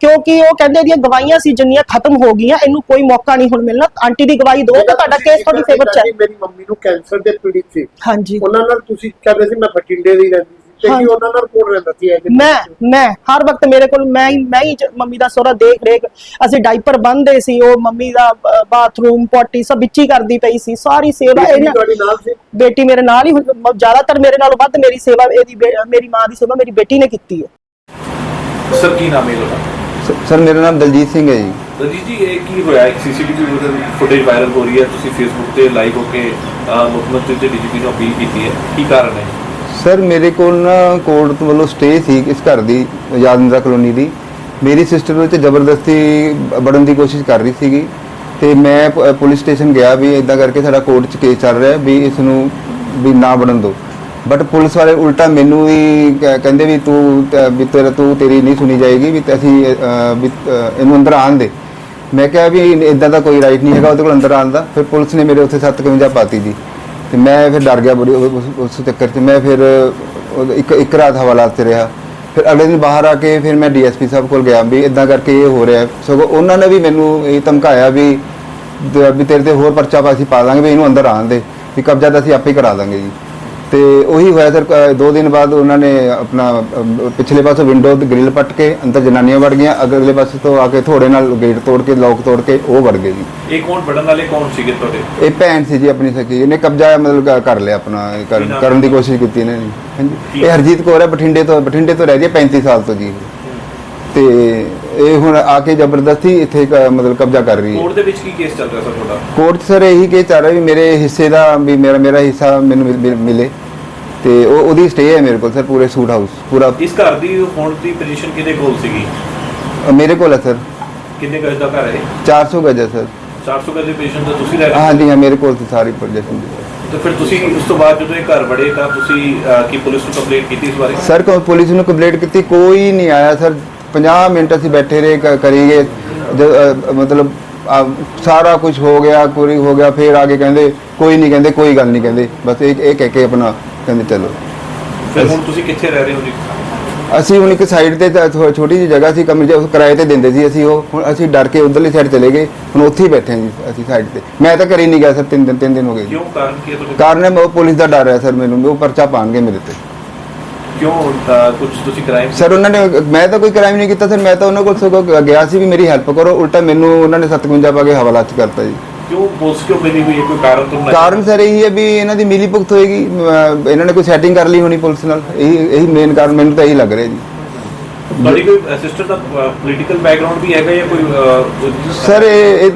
ਕਿਉਂਕਿ ਉਹ ਕਹਿੰਦੇ ਇਹਦੀਆਂ ਗਵਾਹੀਆਂ ਸੀ ਜਿੰਨੀਆਂ ਖਤਮ ਹੋ ਗਈਆਂ ਇਹਨੂੰ ਕੋਈ ਮੌਕਾ ਨਹੀਂ ਹੁਣ ਮਿਲਣਾ। ਆਂਟੀ ਦੀ ਗਵਾਹੀ ਦਿਓ ਤਾਂ ਤੁਹਾਡਾ ਕੇਸ ਤੁਹਾਡੀ ਫੇਵਰ ਚ ਹੈ। ਮੇਰੀ ਮੰਮੀ ਨੂੰ ਕੈਂਸਰ ਦੇ ਪੀੜਿਤ ਸੀ। ਹਾਂਜੀ। ਉਹਨਾਂ ਨਾਲ ਤੁਸੀਂ ਕਹਿੰਦੇ ਸੀ ਮੈਂ ਬਠਿੰਡੇ ਦੀ ਰਹਿੰਦੀ ਤੇ। ਕੀ ਉਹਨਾਂ ਨਾਲ ਕੋਲ ਰਹਿੰਦਾ ਸੀ ਇਹ ਮੈਂ ਮੈਂ ਹਰ ਵਕਤ ਮੇਰੇ ਕੋਲ ਮੈਂ ਹੀ ਮੈਂ ਹੀ ਜ- ਮੰਮੀ ਦਾ ਸੋਹਰਾ ਦੇਖ ਰੇਖ ਅਸੀਂ ਡਾਈਪਰ ਬੰਨਦੇ ਸੀ ਉਹ ਮੰਮੀ ਦਾ ਬਾਥਰੂਮ ਪੋਟੀ ਸਭ ਵਿੱਚ ਹੀ ਕਰਦੀ ਪਈ ਸੀ ਸਾਰੀ ਸੇਵਾ ਇਹਨਾਂ ਤੁਹਾਡੀ ਨਾਲ ਸੀ? ਬੇਟੀ ਮੇਰੇ ਨਾਲ ਹੀ ਜ਼ਿਆਦਾਤਰ ਮੇਰੇ ਨਾਲੋਂ ਵੱਧ ਮੇਰੀ ਸੇਵਾ ਇਹਦੀ ਮੇਰੀ ਮਾਂ ਦੀ ਸੇਵਾ ਮੇਰੀ ਬੇਟੀ ਨੇ ਕੀਤੀ ਹੈ। ਸਰ ਕੀ ਨਾਮ ਹੈ ਤੁਹਾਡਾ ਸਰ ਮੇਰਾ ਨਾਮ ਦਲਜੀਤ ਸਿੰਘ ਹੈ ਜੀ। ਰਣਜੀਤ ਜੀ ਇਹ ਕੀ ਹੋਇਆ? ਇੱਕ ਸੀਸੀਟੀਵੀ ਫੁਟੇਜ ਵਾਇਰਲ ਹੋ ਰਹੀ ਹੈ ਤੁਸੀਂ ਫੇਸਬੁੱਕ ਤੇ ਲਾਈਵ ਹੋ ਕੇ ਮੁੱਖ ਮੰਤਰੀ ਤੇ ਡੀਜੀਪੀ ਨੂੰ ਅਪੀਲ ਕੀਤੀ ਹੈ। ਕੀ ਕਾਰਨ ਹੈ? ਸਰ ਮੇਰੇ ਕੋਲ ਨਾ ਕੋਰਟ ਵੱਲੋਂ ਸਟੇ ਸੀ ਇਸ ਘਰ ਦੀ ਯਾਦਿੰਦਰਾ ਕਲੋਨੀ ਦੀ। ਮੇਰੀ ਸਿਸਟਰ ਵਿੱਚ ਜ਼ਬਰਦਸਤੀ ਬੜਨ ਦੀ ਕੋਸ਼ਿਸ਼ ਕਰ ਰਹੀ ਸੀਗੀ ਤੇ ਮੈਂ ਪ- ਪੁਲਿਸ ਸਟੇਸ਼ਨ ਗਿਆ ਵੀ ਇਦਾਂ ਕਰਕੇ ਸਾਡਾ ਕੋਰਟ 'ਚ ਕੇਸ ਚੱਲ ਰਿਹਾ ਵੀ ਇਸ ਨੂੰ ਵੀ ਨਾ ਵੜਨ ਦਿਓ ਬਟ ਪੁਲਿਸ ਵਾਲੇ ਉਲਟਾ ਮੈਨੂੰ ਵੀ ਕ- ਕਹਿੰਦੇ ਵੀ ਤੂੰ ਤ- ਵੀ ਤੇਰਾ ਤੂੰ ਤੇਰੀ ਨਹੀਂ ਸੁਣੀ ਜਾਏਗੀ ਵੀ ਤੇ ਅਸੀਂ ਅ, ਵੀ ਅ, ਇਹਨੂੰ ਅੰਦਰ ਆਣ ਦੇ। ਮੈਂ ਕਿਹਾ ਵੀ ਇਦਾਂ ਦਾ ਕੋਈ ਰਾਈਟ ਨਹੀਂ ਹੈਗਾ ਉਹਦੇ ਕੋਲ ਅੰਦਰ ਆਉਣ ਦਾ। ਫਿਰ ਪੁਲਿਸ ਨੇ ਮੇਰੇ ਉੱਥੇ 751 ਪਾਤੀ ਜੀ। ਤੇ ਮੈਂ ਫਿਰ ਡਰ ਗਿਆ ਬੜੀ ਉਸ- ਚੱਕਰ 'ਚ। ਮੈਂ ਫਿਰ ਇੱਕ ਇੱਕ ਰਾਤ ਹਵਾਲਾਤ 'ਚ ਰਿਹਾ। ਫਿਰ ਅਗਲੇ ਦਿਨ ਬਾਹਰ ਆ ਕੇ ਫਿਰ ਮੈਂ ਡੀਐਸਪੀ ਸਾਹਿਬ ਕੋਲ ਗਿਆ ਵੀ ਇਦਾਂ ਕਰਕੇ ਇਹ ਹੋ ਰਿਹਾ। ਸਗੋਂ ਉਹਨਾਂ ਨੇ ਵੀ ਮੈਨੂੰ ਇਹ ਧਮਕਾਇਆ ਵੀ ਵੀ ਤੇਰੇ ਤੇ ਹੋਰ ਪਰਚਾ ਅਸੀਂ ਪਾ ਦਾਂਗੇ ਵੀ ਇਹਨੂੰ ਅੰਦਰ ਆਣ ਦੇ। ਵੀ ਕਬਜ਼ਾ ਤਾਂ ਅਸੀਂ ਆਪੇ ਹੀ ਕਰਾ ਦਾਂਗੇ ਜੀ। ਤੇ ਉਹੀ ਹੋਇਆ ਸਰ ਦੋ ਦਿਨ ਬਾਅਦ ਉਹਨਾਂ ਨੇ ਆਪਣਾ ਪਿਛਲੇ ਪਾਸੋਂ ਵਿੰਡੋ ਤੇ ਗ੍ਰਿਲ ਪੱਟ ਕੇ ਅੰਦਰ ਜਨਾਨੀਆਂ ਵੜ ਗਈਆਂ। ਅਗਲੇ ਪਾਸੇ ਤੋਂ ਆ ਕੇ ਥੋੜੇ ਨਾਲ ਗੇਟ ਤੋੜ ਕੇ ਲੋਕ ਤੋੜ ਕੇ ਉਹ ਵੜ ਗਏ ਜੀ। ਇਹ ਕੌਣ ਵੜਨ ਵਾਲੇ ਕੌਣ ਸੀਗੇ ਤੁਹਾਡੇ? ਇਹ ਭੈਣ ਸੀ ਜੀ ਆਪਣੀ ਸਕੀ। ਇਹਨੇ ਕਬਜ਼ਾ ਮਤਲਬ ਕਰ ਲਿਆ ਆਪਣਾ ਕਰਨ ਦੀ ਕੋਸ਼ਿਸ਼ ਕੀਤੀ ਇਹਨੇ ਹਾਂਜੀ। ਇਹ ਹਰਜੀਤ ਕੌਰ ਹੈ ਬਠਿੰਡੇ ਤੋਂ ਬਠਿੰਡੇ ਤੋਂ ਰਹਿ ਰਹੀ ਹੈ 35 ਸਾਲ ਤੋਂ ਜੀ। ਤੇ ਇਹ ਹੁਣ ਆ ਕੇ ਜ਼ਬਰਦਸਤੀ ਇੱਥੇ ਕ- ਮਤਲਬ ਕਬਜ਼ਾ ਕਰ ਰਹੀ ਹੈ। ਕੋਰਟ ਦੇ ਵਿੱਚ ਕੀ ਕੇਸ ਚੱਲ ਰਿਹਾ ਸਰ ਤੁਹਾਡਾ? ਕੋਰਟ 'ਚ ਸਰ ਇਹੀ ਕਿ ਚੱਲ ਰਿਹਾ ਵੀ ਮੇਰੇ ਹਿੱਸੇ ਦਾ ਵੀ ਮੇਰਾ ਮੇਰਾ ਹਿੱਸਾ ਮੈਨੂੰ ਮਿਲ- ਮਿਲ- ਮਿਲੇ। ਤੇ ਉਹ ਉਹਦੀ ਸਟੇ ਹੈ ਮੇਰੇ ਕੋਲ ਸਰ ਪੂਰੇ ਸੂਟ ਹਾਊਸ ਪੂਰਾ ਇਸ ਘਰ ਦੀ ਹੁਣ ਦੀ ਪੋਜੀਸ਼ਨ ਕਿਹਦੇ ਕੋਲ ਸੀਗੀ? ਅ, ਮੇਰੇ ਕੋਲ ਹੈ ਸਰ। ਕਿੰਨੇ ਗਜ ਦਾ ਘਰ ਹੈ ਇਹ? 400 ਗਜ ਹੈ ਸਰ। 400 ਗਜ ਦੀ ਪੋਜੀਸ਼ਨ ਤੇ ਤੁਸੀਂ ਰਹਿ ਰਹੇ ਹਾਂਜੀ ਹਾਂ ਮੇਰੇ ਕੋਲ ਸੀ ਸਾਰੀ ਪੋਜੀਸ਼ਨ ਤੇ ਫਿਰ ਤੁਸੀਂ ਉਸ ਤੋਂ ਬਾਅਦ ਜਦੋਂ ਇਹ ਘਰ ਵੜੇ ਤਾਂ ਤੁਸੀਂ ਅਹ, ਕੀ ਪੁਲਿਸ ਨੂੰ ਕੰਪਲੇਂਟ ਕੀਤੀ ਇਸ ਬਾਰੇ? ਸਰ ਕੋ ਪੁਲਿਸ ਨੂੰ ਕੰਪਲੇਂਟ ਕੀਤੀ ਕੋਈ ਨਹੀਂ ਆਇਆ ਸਰ। 50 ਮਿੰਟ ਅਸੀਂ ਬੈਠੇ ਰਹੇ ਕ- ਕਰੀ ਗਏ ਅ, ਮਤਲਬ ਆ, ਸਾਰਾ ਕੁਝ ਹੋ ਗਿਆ ਪੂਰੀ ਹੋ ਗਿਆ ਫਿਰ ਆਗੇ ਕਹਿੰਦੇ ਕੋਈ ਨਹੀਂ ਕਹਿੰਦੇ ਕੋਈ ਗੱਲ ਨਹੀਂ ਕਹਿੰਦੇ। ਬਸ ਇਹ ਇਹ ਕਹਿ ਕੇ ਆਪਣਾ ਕਹਿੰਦੇ ਚਲੋ। ਫਿਰ ਹੁਣ ਤੁਸੀਂ ਕਿੱਥੇ ਰਹਿ ਰਹੇ ਹੋ ਜੀ? ਅਸੀਂ ਹੁਣ ਇੱਕ ਸਾਈਡ ਤੇ ਤਾਂ ਥੋ- ਛੋਟੀ ਜਿਹੀ ਜਗ੍ਹਾ ਸੀ ਕਮਰੇ ਉਹ ਕਿਰਾਏ ਤੇ ਦਿੰਦੇ ਸੀ ਅਸੀਂ ਉਹ। ਹੁਣ ਅਸੀਂ ਡਰ ਕੇ ਉਧਰਲੀ ਸਾਈਡ ਚਲੇ ਗਏ। ਹੁਣ ਉੱਥੇ ਹੀ ਬੈਠੇ ਹਾਂ ਜੀ ਅਸੀਂ ਸਾਈਡ ਤੇ। ਮੈਂ ਤਾਂ ਘਰੇ ਨਹੀਂ ਗਿਆ ਸਰ ਤਿੰਨ ਦਿਨ ਤਿੰਨ ਦਿਨ ਹੋ ਗਏ ਜੀ। ਕਿਉਂ? ਕਾਰਨ ਕੀ ਹੈ ਤੁਹਾਡੇ ਕਾਰਨ ਹੈ ਉਹ ਪੁਲਿਸ ਦਾ ਡਰ ਹੈ ਸਰ ਮੈਨੂੰ। ਉਹ ਪਰਚਾ ਪਾਣਗੇ ਮੇਰੇ ਤੇ। ਕਿਉਂ ਕੁਝ ਤੁਸੀਂ ਕ੍ਰਾਈਮ ਸਰ ਉਹਨਾਂ ਨੇ ਮੈਂ ਤਾਂ ਕੋਈ ਕ੍ਰਾਈਮ ਨਹੀਂ ਕੀਤਾ ਸਰ ਮੈਂ ਤਾਂ ਉਹਨਾਂ ਕੋਲ ਸਗੋਂ ਗਿਆ ਸੀ ਵੀ ਮੇਰੀ ਹੈਲਪ ਕਰੋ ਉਲਟਾ ਮੈਨੂੰ ਉਹਨਾਂ ਨੇ 57 ਪਾ ਕੇ ਹਵਾਲਾ ਚ ਕਰਤਾ ਜੀ। ਕਿਉਂ ਪੁਲਿਸ ਕਿਉਂ ਮਿਲੀ ਹੋਈ ਹੈ? ਕੋਈ ਕਾਰਨ ਤੁਹਾਨੂੰ ਕਾਰਨ ਸਰ ਇਹੀ ਹੈ ਵੀ ਇਹਨਾਂ ਦੀ ਮਿਲੀ ਭੁਗਤ ਹੋਏਗੀ ਇਹਨਾਂ ਨੇ ਕੋਈ ਸੈਟਿੰਗ ਕਰ ਲਈ ਹੋਣੀ ਪੁਲਿਸ ਨਾਲ ਇਹੀ ਇਹੀ ਮੇਨ ਕਾਰਨ ਮੈਨੂੰ ਤਾਂ ਇਹੀ ਲੱਗ ਰਿਹਾ ਜੀ। ਤੁਹਾਡੀ ਕੋਈ ਸਿਸਟਰ ਦਾ ਪੋਲੀਟੀਕਲ ਬੈਕਗ੍ਰਾਉਂਡ ਵੀ ਹੈਗਾ ਜਾਂ ਕੋਈ ਸਰ ਇਹ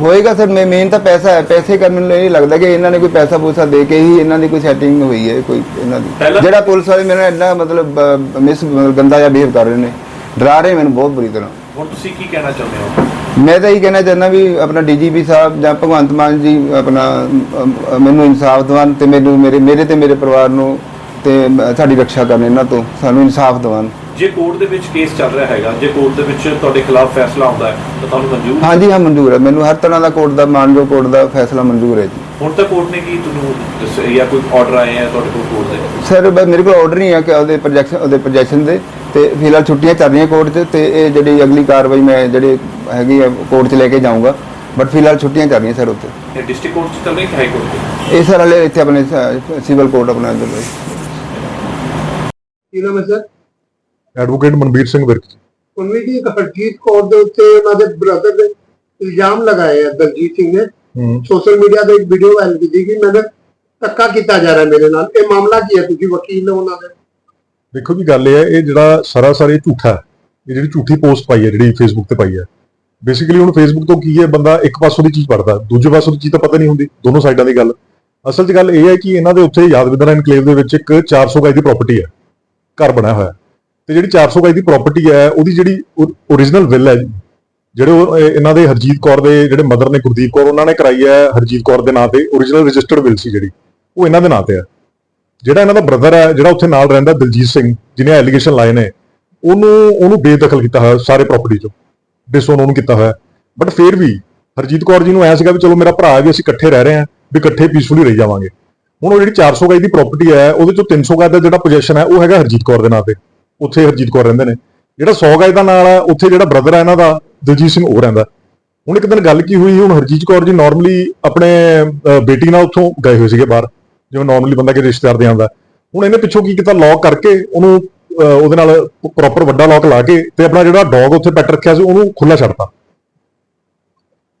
ਹੋਏਗਾ ਸਰ ਮੇਨ ਤਾਂ ਪੈਸਾ ਹੈ ਪੈਸੇ ਕਰਨ ਨੂੰ ਇਹ ਲੱਗਦਾ ਕਿ ਇਹਨਾਂ ਨੇ ਕੋਈ ਪੈਸਾ ਪੂਸਾ ਦੇ ਕੇ ਹੀ ਇਹਨਾਂ ਦੀ ਕੋਈ ਸੈਟਿੰਗ ਹੋਈ ਹੈ ਕੋਈ ਇਹਨਾਂ ਦੀ। ਜਿਹੜਾ ਪੁਲਿਸ ਵਾਲੇ ਮੇਰੇ ਨਾਲ ਇੰਨਾ ਮਤਲਬ ਮਿਸ ਗੰਦਾ ਜਿਹਾ ਬਿਹੇਵ ਕਰ ਰਹੇ ਨੇ ਡਰਾ ਰਹੇ ਮੈਨੂੰ ਬਹੁਤ ਬੁਰੀ ਤਰ੍ਹਾਂ। ਹੁਣ ਤੁਸੀਂ ਕੀ ਕਹਿਣਾ ਚਾਹੁੰਦੇ ਹੋ? ਮੈਂ ਤਾਂ ਇਹ ਕਹਿਣਾ ਚਾਹੁੰਦਾ ਵੀ ਆਪਣਾ ਡੀਜੀਪੀ ਸਾਹਿਬ ਜਾਂ ਭਗਵੰਤ ਮਾਨ ਜੀ ਆਪਣਾ ਮੈਨੂੰ ਇਨਸਾਫ ਦਿਵਾਉਣ ਤੇ ਮੈਨੂੰ ਮੇਰੇ ਮੇਰੇ ਤੇ ਮੇਰੇ ਪਰਿਵਾਰ ਨੂੰ ਤੇ ਸਾਡੀ ਰੱਖਿਆ ਕਰਨ ਇਹਨਾਂ ਤੋਂ ਸਾਨੂੰ ਇਨਸਾਫ ਦਿਵਾਉਣ। ਜੇ ਕੋਰਟ ਦੇ ਵਿੱਚ ਕੇਸ ਚੱਲ ਰਿਹਾ ਹੈਗਾ ਜੇ ਕੋਰਟ ਦੇ ਵਿੱਚ ਤੁਹਾਡੇ ਖਿਲਾਫ ਫੈਸਲਾ ਆਉਂਦਾ ਹੈ ਤਾਂ ਤੁਹਾਨੂੰ ਮਨਜ਼ੂਰ ਹਾਂਜੀ ਹਾਂ ਮਨਜ਼ੂਰ ਹੈ। ਮੈਨੂੰ ਹਰ ਤਰ੍ਹਾਂ ਦਾ ਕੋਰਟ ਦਾ ਮਾਨਯੋਗ ਕੋਰਟ ਦਾ ਫੈਸਲਾ ਮਨਜ਼ੂਰ ਹੈ ਜੀ। ਹੁਣ ਤੱਕ ਕੋਰਟ ਨੇ ਕੀ ਤੁਹਾਨੂੰ ਦੱਸਿਆ ਜਾਂ ਕੋਈ ਆਰਡਰ ਆਏ ਹੈ ਤੁਹਾਡੇ ਕੋਲ ਕੋਰਟ ਦੇ? ਸਰ ਬ- ਮੇਰੇ ਕੋਲ ਆਰਡਰ ਨਹੀਂ ਹੈ ਕਿ ਉਹਦੇ ਪ੍ਰੋਜੈਕਸ਼ਨ ਉਹਦੇ ਪ੍ਰੋਜੈਕਸ਼ਨ ਦੇ। ਤੇ ਫਿਲਹਾਲ ਛੁੱਟੀਆਂ ਚੱਲ ਰਹੀਆਂ ਕੋਰਟ 'ਚ ਤੇ ਇਹ ਜਿਹੜੀ ਅਗਲੀ ਕਾਰਵਾਈ ਮੈਂ ਜਿਹੜੇ ਹੈਗੀ ਆ ਕੋਰਟ 'ਚ ਲੈ ਕੇ ਜਾਊਂਗਾ। ਬਟ ਫਿਲਹਾਲ ਛੁੱਟੀਆਂ ਚੱਲ ਰਹੀਆਂ ਸਰ ਉੱਥੇ। ਇਹ ਡਿਸਟ੍ਰਿਕਟ ਕੋਰਟ 'ਚ ਚੱਲ ਰਹੀ ਹੈ ਹਾਈ ਕੋਰਟ 'ਚ? ਇਹ ਸਰ ਹਲੇ ਇੱਥੇ ਆਪਣੇ ਸਿਵਲ ਕੋਰਟ ਆਪਣਾ ਇੱਧਰ ਕੀ ਨਾਮ ਹੈ ਸਰ ਐਡਵੋਕੇਟ ਮਨਬੀਰ ਸਿੰਘ ਵਿਰਕ। ਜੀ ਜੀ ਇੱਕ ਹਰਜੀਤ ਕੌਰ ਦੇ ਉੱਤੇ ਉਹਨਾਂ ਦੇ ਬ੍ਰਦਰ ਨੇ ਇਲਜ਼ਾਮ ਲਗਾਏ ਆ ਦਲਜੀਤ ਸਿੰਘ ਨੇ। ਸੋਸ਼ਲ ਮੀਡੀਆ ਤੇ ਇੱਕ ਵੀਡੀਓ ਵਾਇਰਲ ਕੀਤੀ ਕਿ ਮੈਨੂੰ ਧੱਕਾ ਕੀਤਾ ਜਾ ਰਿਹਾ ਮੇਰੇ ਨਾਲ। ਇਹ ਮਾਮਲਾ ਕੀ ਹੈ? ਤੁਸੀਂ ਵਕੀਲ ਹੋ ਉਹਨਾਂ ਦੇ। ਦੇਖੋ ਜੀ ਗੱਲ ਇਹ ਹੈ ਇਹ ਜਿਹੜਾ ਸਰਾਸਰ ਇਹ ਝੂਠਾ ਹੈ। ਇਹ ਜਿਹੜੀ ਝੂਠੀ ਪੋਸਟ ਪਾਈ ਹੈ ਜਿਹੜੀ ਫੇਸਬੁੱਕ ਤੇ ਪਾਈ ਹੈ। ਬੇਸਿਕਲੀ ਹੁਣ ਫੇਸਬੁੱਕ ਤੋਂ ਕੀ ਹੈ? ਬੰਦਾ ਇੱਕ ਪਾਸੋਂ ਦੀ ਚੀਜ਼ ਪੜਦਾ ਦੂਜੇ ਪਾਸੋਂ ਦੀ ਚੀਜ਼ ਤਾਂ ਪਤਾ ਨਹੀਂ ਹੁੰਦੀ ਦੋਨੋਂ ਸਾਈਡਾਂ ਦੀ ਗੱਲ। ਅਸਲ 'ਚ ਗੱਲ ਇਹ ਹੈ ਕਿ ਇਹਨਾਂ ਦੇ ਉੱਥੇ ਯਾਦਵਿੰਦਰਾ ਇਨਕਲੇਵ ਦੇ ਵਿੱਚ ਇੱਕ 400 ਗਜ ਦੀ ਪ੍ਰਾਪਰਟੀ ਹੈ। ਘਰ ਬਣਿਆ ਹੋਇਆ। ਤੇ ਜਿਹੜੀ 400 ਗਜ ਦੀ ਪ੍ਰਾਪਰਟੀ ਹੈ ਉਹਦੀ ਜਿਹੜੀ ਓਰੀਜਨਲ ਵਿਲ ਹੈ ਜੀ, ਜਿਹੜੇ ਉਹ ਇਹਨਾਂ ਦੇ ਹਰਜੀਤ ਕੌਰ ਦੇ ਜਿਹੜੇ ਮਦਰ ਨੇ ਗੁਰਦੀਪ ਕੌਰ ਉਹਨਾਂ ਨੇ ਕਰਾਈ ਹੈ ਹਰਜੀਤ ਕੌਰ ਦੇ ਨਾਂ ਤੇ। ਓਰੀਜਨਲ ਰਜਿਸਟਰਡ ਵਿਲ ਸੀ ਜਿਹੜੀ। ਉਹ ਇਹਨਾਂ ਦੇ ਨਾਂ ਤੇ ਹੈ। ਜਿਹੜਾ ਇਹਨਾਂ ਦਾ ਬ੍ਰਦਰ ਹੈ ਜਿਹੜਾ ਉੱਥੇ ਨਾਲ ਰਹਿੰਦਾ ਦਿਲਜੀਤ ਸਿੰਘ ਜਿਹਨੇ ਐਲੀਗੇਸ਼ਨ ਲਾਏ ਨੇ ਉਹਨੂੰ ਉਹਨੂੰ ਬੇਦਖਲ ਕੀਤਾ ਹੋਇਆ ਸਾਰੇ ਪ੍ਰਾਪਰਟੀ ਚੋਂ। ਡਿਸਓਨ ਉਹਨੂੰ ਕੀਤਾ ਹੋਇਆ। ਬਟ ਫਿਰ ਵੀ ਹਰਜੀਤ ਕੌਰ ਜੀ ਨੂੰ ਐਂ ਸੀਗਾ ਵੀ ਚਲੋ ਮੇਰਾ ਭਰਾ ਵੀ ਅਸੀਂ ਇਕੱਠੇ ਰਹਿ ਰਹੇ ਹਾਂ ਵੀ ਇਕੱਠੇ ਪੀਸਫੁਲੀ ਰਹੀ ਜਾਵਾਂਗੇ। ਹੁਣ ਉਹ ਜਿਹੜੀ 400 ਗਜ ਦੀ ਪ੍ਰਾਪਰਟੀ ਹੈ ਉਹਦੇ ਚੋਂ 300 ਗਜ ਦਾ ਜਿਹੜਾ ਪੋਜੀਸ਼ਨ ਹੈ ਉਹ ਹੈਗਾ ਹਰਜੀਤ ਕੌਰ ਦੇ ਨਾਂ ਤੇ। ਉੱਥੇ ਹਰਜੀਤ ਕੌਰ ਰਹਿੰਦੇ ਨੇ। ਜਿਹੜਾ 100 ਗਜ ਦਾ ਨਾਲ ਆ ਉੱਥੇ ਜਿਹੜਾ ਬ੍ਰਦਰ ਆ ਇਹਨਾਂ ਦਾ ਦਲਜੀਤ ਸਿੰਘ ਉਹ ਰਹਿੰਦਾ। ਹੁਣ ਇੱਕ ਦਿਨ ਗੱਲ ਕੀ ਹੋਈ ਹੁਣ ਹਰਜੀਤ ਕੌਰ ਜੀ ਨਾਰਮਲੀ ਆਪਣੇ ਬੇਟੀ ਨਾਲ ਉੱਥੋਂ ਗਏ ਹੋਏ ਸੀਗੇ ਬਾਹਰ ਜਿਵੇਂ ਨਾਰਮਲੀ ਬੰਦਾ ਕਿ ਰਿਸ਼ਤੇਦਾਰ ਦੇ ਆਉਂਦਾ। ਹੁਣ ਇਹਨੇ ਪਿੱਛੋਂ ਕੀ ਕੀਤਾ ਲੌਕ ਕਰਕੇ ਉਹਨੂੰ ਉਹਦੇ ਨਾਲ ਪ੍ਰੋਪਰ ਵੱਡਾ ਲੌਕ ਲਾ ਕੇ ਤੇ ਆਪਣਾ ਜਿਹੜਾ ਡੌਗ ਉੱਥੇ ਪੈਟ ਰੱਖਿਆ ਸੀ ਉਹਨੂੰ ਖੁੱਲਾ ਛੱਡਤਾ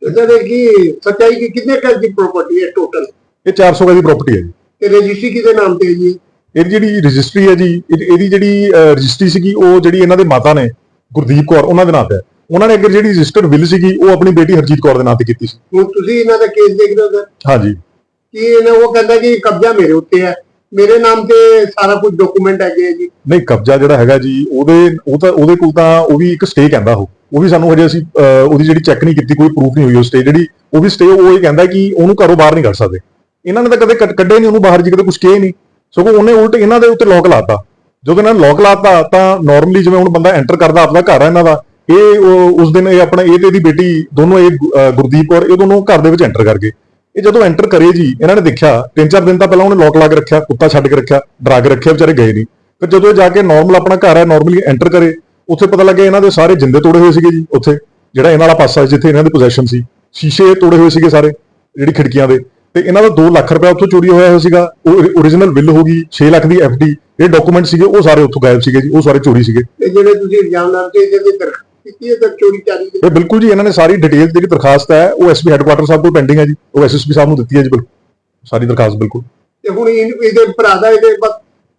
ਇਹਦੇ ਕੀ ਸੱਚਾਈ ਕੀ ਕਿੰਨੇ ਗਜ ਦੀ ਪ੍ਰਾਪਰਟੀ ਹੈ ਟੋਟਲ ਇਹ 400 ਗਜ ਦੀ ਪ੍ਰਾਪਰਟੀ ਹੈ ਜੀ। ਤੇ ਰਜਿਸਟਰੀ ਕਿਹਦੇ ਨਾਮ ਤੇ ਹੈ ਜੀ? ਇਹਦੀ ਜਿਹੜੀ ਰਜਿਸਟਰੀ ਹੈ ਜੀ ਇਹ- ਇਹਦੀ ਜਿਹੜੀ ਰਜਿਸਟਰੀ ਸੀਗੀ ਉਹ ਜਿਹੜੀ ਇਹਨਾਂ ਦੇ ਮਾਤਾ ਨੇ ਗੁਰਦੀਪ ਕੌਰ ਉਹਨਾਂ ਦੇ ਨਾਂ ਤੇ। ਹੈ ਉਹਨਾਂ ਨੇ ਅੱਗੇ ਜਿਹੜੀ ਰਜਿਸਟਰਡ ਵਿਲ ਸੀਗੀ ਉਹ ਆਪਣੀ ਬੇਟੀ ਹਰਜੀਤ ਕੌਰ ਦੇ ਨਾਂ ਤੇ ਕੀਤੀ ਸੀ। ਹੁਣ ਤੁਸੀਂ ਇਹਨਾਂ ਦਾ ਕੇਸ ਦੇਖ ਰਹੇ ਹੋ ਸਰ? ਹਾਂਜੀ। ਕਿ ਇਹਨੇ ਉਹ ਕਹਿੰਦਾ ਕਿ ਕਬਜ਼ਾ ਮੇਰੇ ਉੱਤੇ ਹੈ। ਮੇਰੇ ਨਾਮ ਤੇ ਸਾਰਾ ਕੁਝ ਡਾਕੂਮੈਂਟ ਹੈਗੇ ਜੀ। ਨਹੀਂ ਕਬਜ਼ਾ ਜਿਹੜਾ ਹੈਗਾ ਜੀ ਉਹਦੇ ਉਹ ਤਾਂ ਉਹਦੇ ਕੋਲ ਤਾਂ ਉਹ ਵੀ ਇੱਕ ਸਟੇ ਕਹਿੰਦਾ ਉਹ। ਉਹ ਵੀ ਸਾਨੂੰ ਹਜੇ ਅਸੀਂ ਉਹਦੀ ਜਿਹੜੀ ਚੈੱਕ ਨਹੀਂ ਕੀਤੀ ਕੋਈ ਪ੍ਰੂਫ ਨਹੀਂ ਹੋਈ ਉਹ ਸਟੇ ਜਿਹੜੀ ਉਹ ਵੀ ਸਟੇ ਉਹ ਇਹ ਕਹਿੰਦਾ ਕਿ ਉਹਨੂੰ ਘਰੋਂ ਬਾਹਰ ਨਹੀਂ ਕੱਢ ਸਕਦੇ। ਇਹਨਾਂ ਨੇ ਤਾਂ ਕਦੇ ਕੱਢੇ ਨਹੀਂ ਉਹਨੂੰ ਬਾਹਰ ਜੀ ਕਦੇ ਕੁਝ ਕਹੇ ਨਹੀਂ। ਸਗੋਂ ਉਹਨੇ ਉਲਟ ਇਹਨਾਂ ਦੇ ਉੱਤੇ ਲੋਕ ਲਾਤਾ। ਜਦੋਂ ਇਹਨਾਂ ਨੇ ਲੋਕ ਲਾਤਾ, ਤਾਂ ਨਾਰਮਲੀ ਜਿਵੇਂ ਹੁਣ ਬੰਦਾ ਐਂਟਰ ਕਰਦਾ ਆਪਣਾ ਘਰ ਹੈ ਇਹਨਾਂ ਦਾ, ਇਹ ਉਸ ਦਿਨ ਇਹ ਆਪਣਾ, ਇਹ ਤੇ ਇਹਦੀ ਬੇਟੀ, ਦੋਨੋਂ ਇਹ ਗੁਰਦੀਪ ਔਰ ਇਹ ਦੋਨੋਂ ਘਰ ਦੇ ਵਿੱਚ ਐਂਟਰ ਕਰ ਗਏ ਇਹ ਜਦੋਂ ਐਂਟਰ ਕਰੇ ਜੀ, ਇਹਨਾਂ ਨੇ ਦੇਖਿਆ ਤਿੰਨ ਚਾਰ ਦਿਨ ਤਾਂ ਪਹਿਲਾਂ ਉਹਨੇ ਲੋਕ ਲਾ ਕੇ ਰੱਖਿਆ, ਕੁੱਤਾ ਛੱਡ ਕੇ ਰੱਖਿਆ, ਡਰਾ ਕੇ ਰੱਖਿਆ, ਵਿਚਾਰੇ ਗਏ ਨਹੀਂ। ਫਿਰ ਜਦੋਂ ਇਹ ਜਾ ਕੇ ਨਾਰਮਲ ਆਪਣਾ ਘਰ ਹੈ ਨਾਰਮਲੀ ਐਂਟਰ ਕਰੇ, ਉੱਥੇ ਪਤਾ ਲੱਗਿਆ ਇਹਨਾਂ ਦੇ ਸਾਰੇ ਜਿੰਦੇ ਤੋੜੇ ਹੋਏ ਸੀਗੇ ਜੀ, ਉੱਥੇ, ਜਿਹੜਾ ਇਹਨਾਂ ਵਾਲਾ ਪਾਸਾ ਜਿੱਥੇ ਇਹਨਾਂ ਦੇ ਪੋਜੀਸ਼ਨ ਸੀ, ਸ਼ੀਸ਼ੇ ਤੋੜੇ ਹੋਏ ਸੀਗੇ ਸਾਰੇ, ਜਿਹੜੀ ਖਿੜਕੀਆਂ ਦੇ। ਤੇ ਇਹਨਾਂ ਦਾ 2 ਲੱਖ ਰੁਪਏ ਉੱਥੋਂ ਚੋਰੀ ਹੋਇਆ ਹੋਇਆ ਸੀਗਾ। ਉਹ ਓਰੀਜਨਲ ਬਿੱਲ ਹੋ ਗਈ 6 ਲੱਖ ਦੀ ਡੀ ਇਹ ਡਾਕੂਮੈਂਟ ਸੀਗੇ ਉਹ ਸਾਰੇ ਉੱਥੋਂ ਗਾਇਬ ਸੀਗੇ ਜੀ ਉਹ ਸਾਰੇ ਚੋਰੀ ਸੀਗੇ। ਤੇ ਜਿਹੜੇ ਤੁਸੀਂ ਇਲਜ਼ਾਮ ਲਾ ਕੇ ਇਹਦੇ ਤੇ ਕੀਤੀ ਹੈ ਸਰ ਚੋਰੀ ਚਾਰੀ ਦੀ ਇਹ ਬਿਲਕੁਲ ਜੀ ਇਹਨਾਂ ਨੇ ਸਾਰੀ ਡਿਟੇਲ ਜਿਹੜੀ ਦਰਖਾਸਤ ਹੈ ਉਹ ਐਸਪੀ ਹੈੱਡਕੁਆਟਰ ਸਾਹਿਬ ਕੋਲ ਪੈਂਡਿੰਗ ਹੈ ਜੀ ਉਹ ਐਸਐਸਪੀ ਸਾਹਿਬ ਨੂੰ ਦਿੱਤੀ ਹੈ ਜੀ ਬਿਲਕੁਲ। ਸਾਰੀ ਦਰਖਾਸਤ ਬਿਲਕੁਲ। ਤੇ ਹੁਣ ਇਹ- ਇਹਦੇ ਭਰਾ ਦਾ ਇਹਦੇ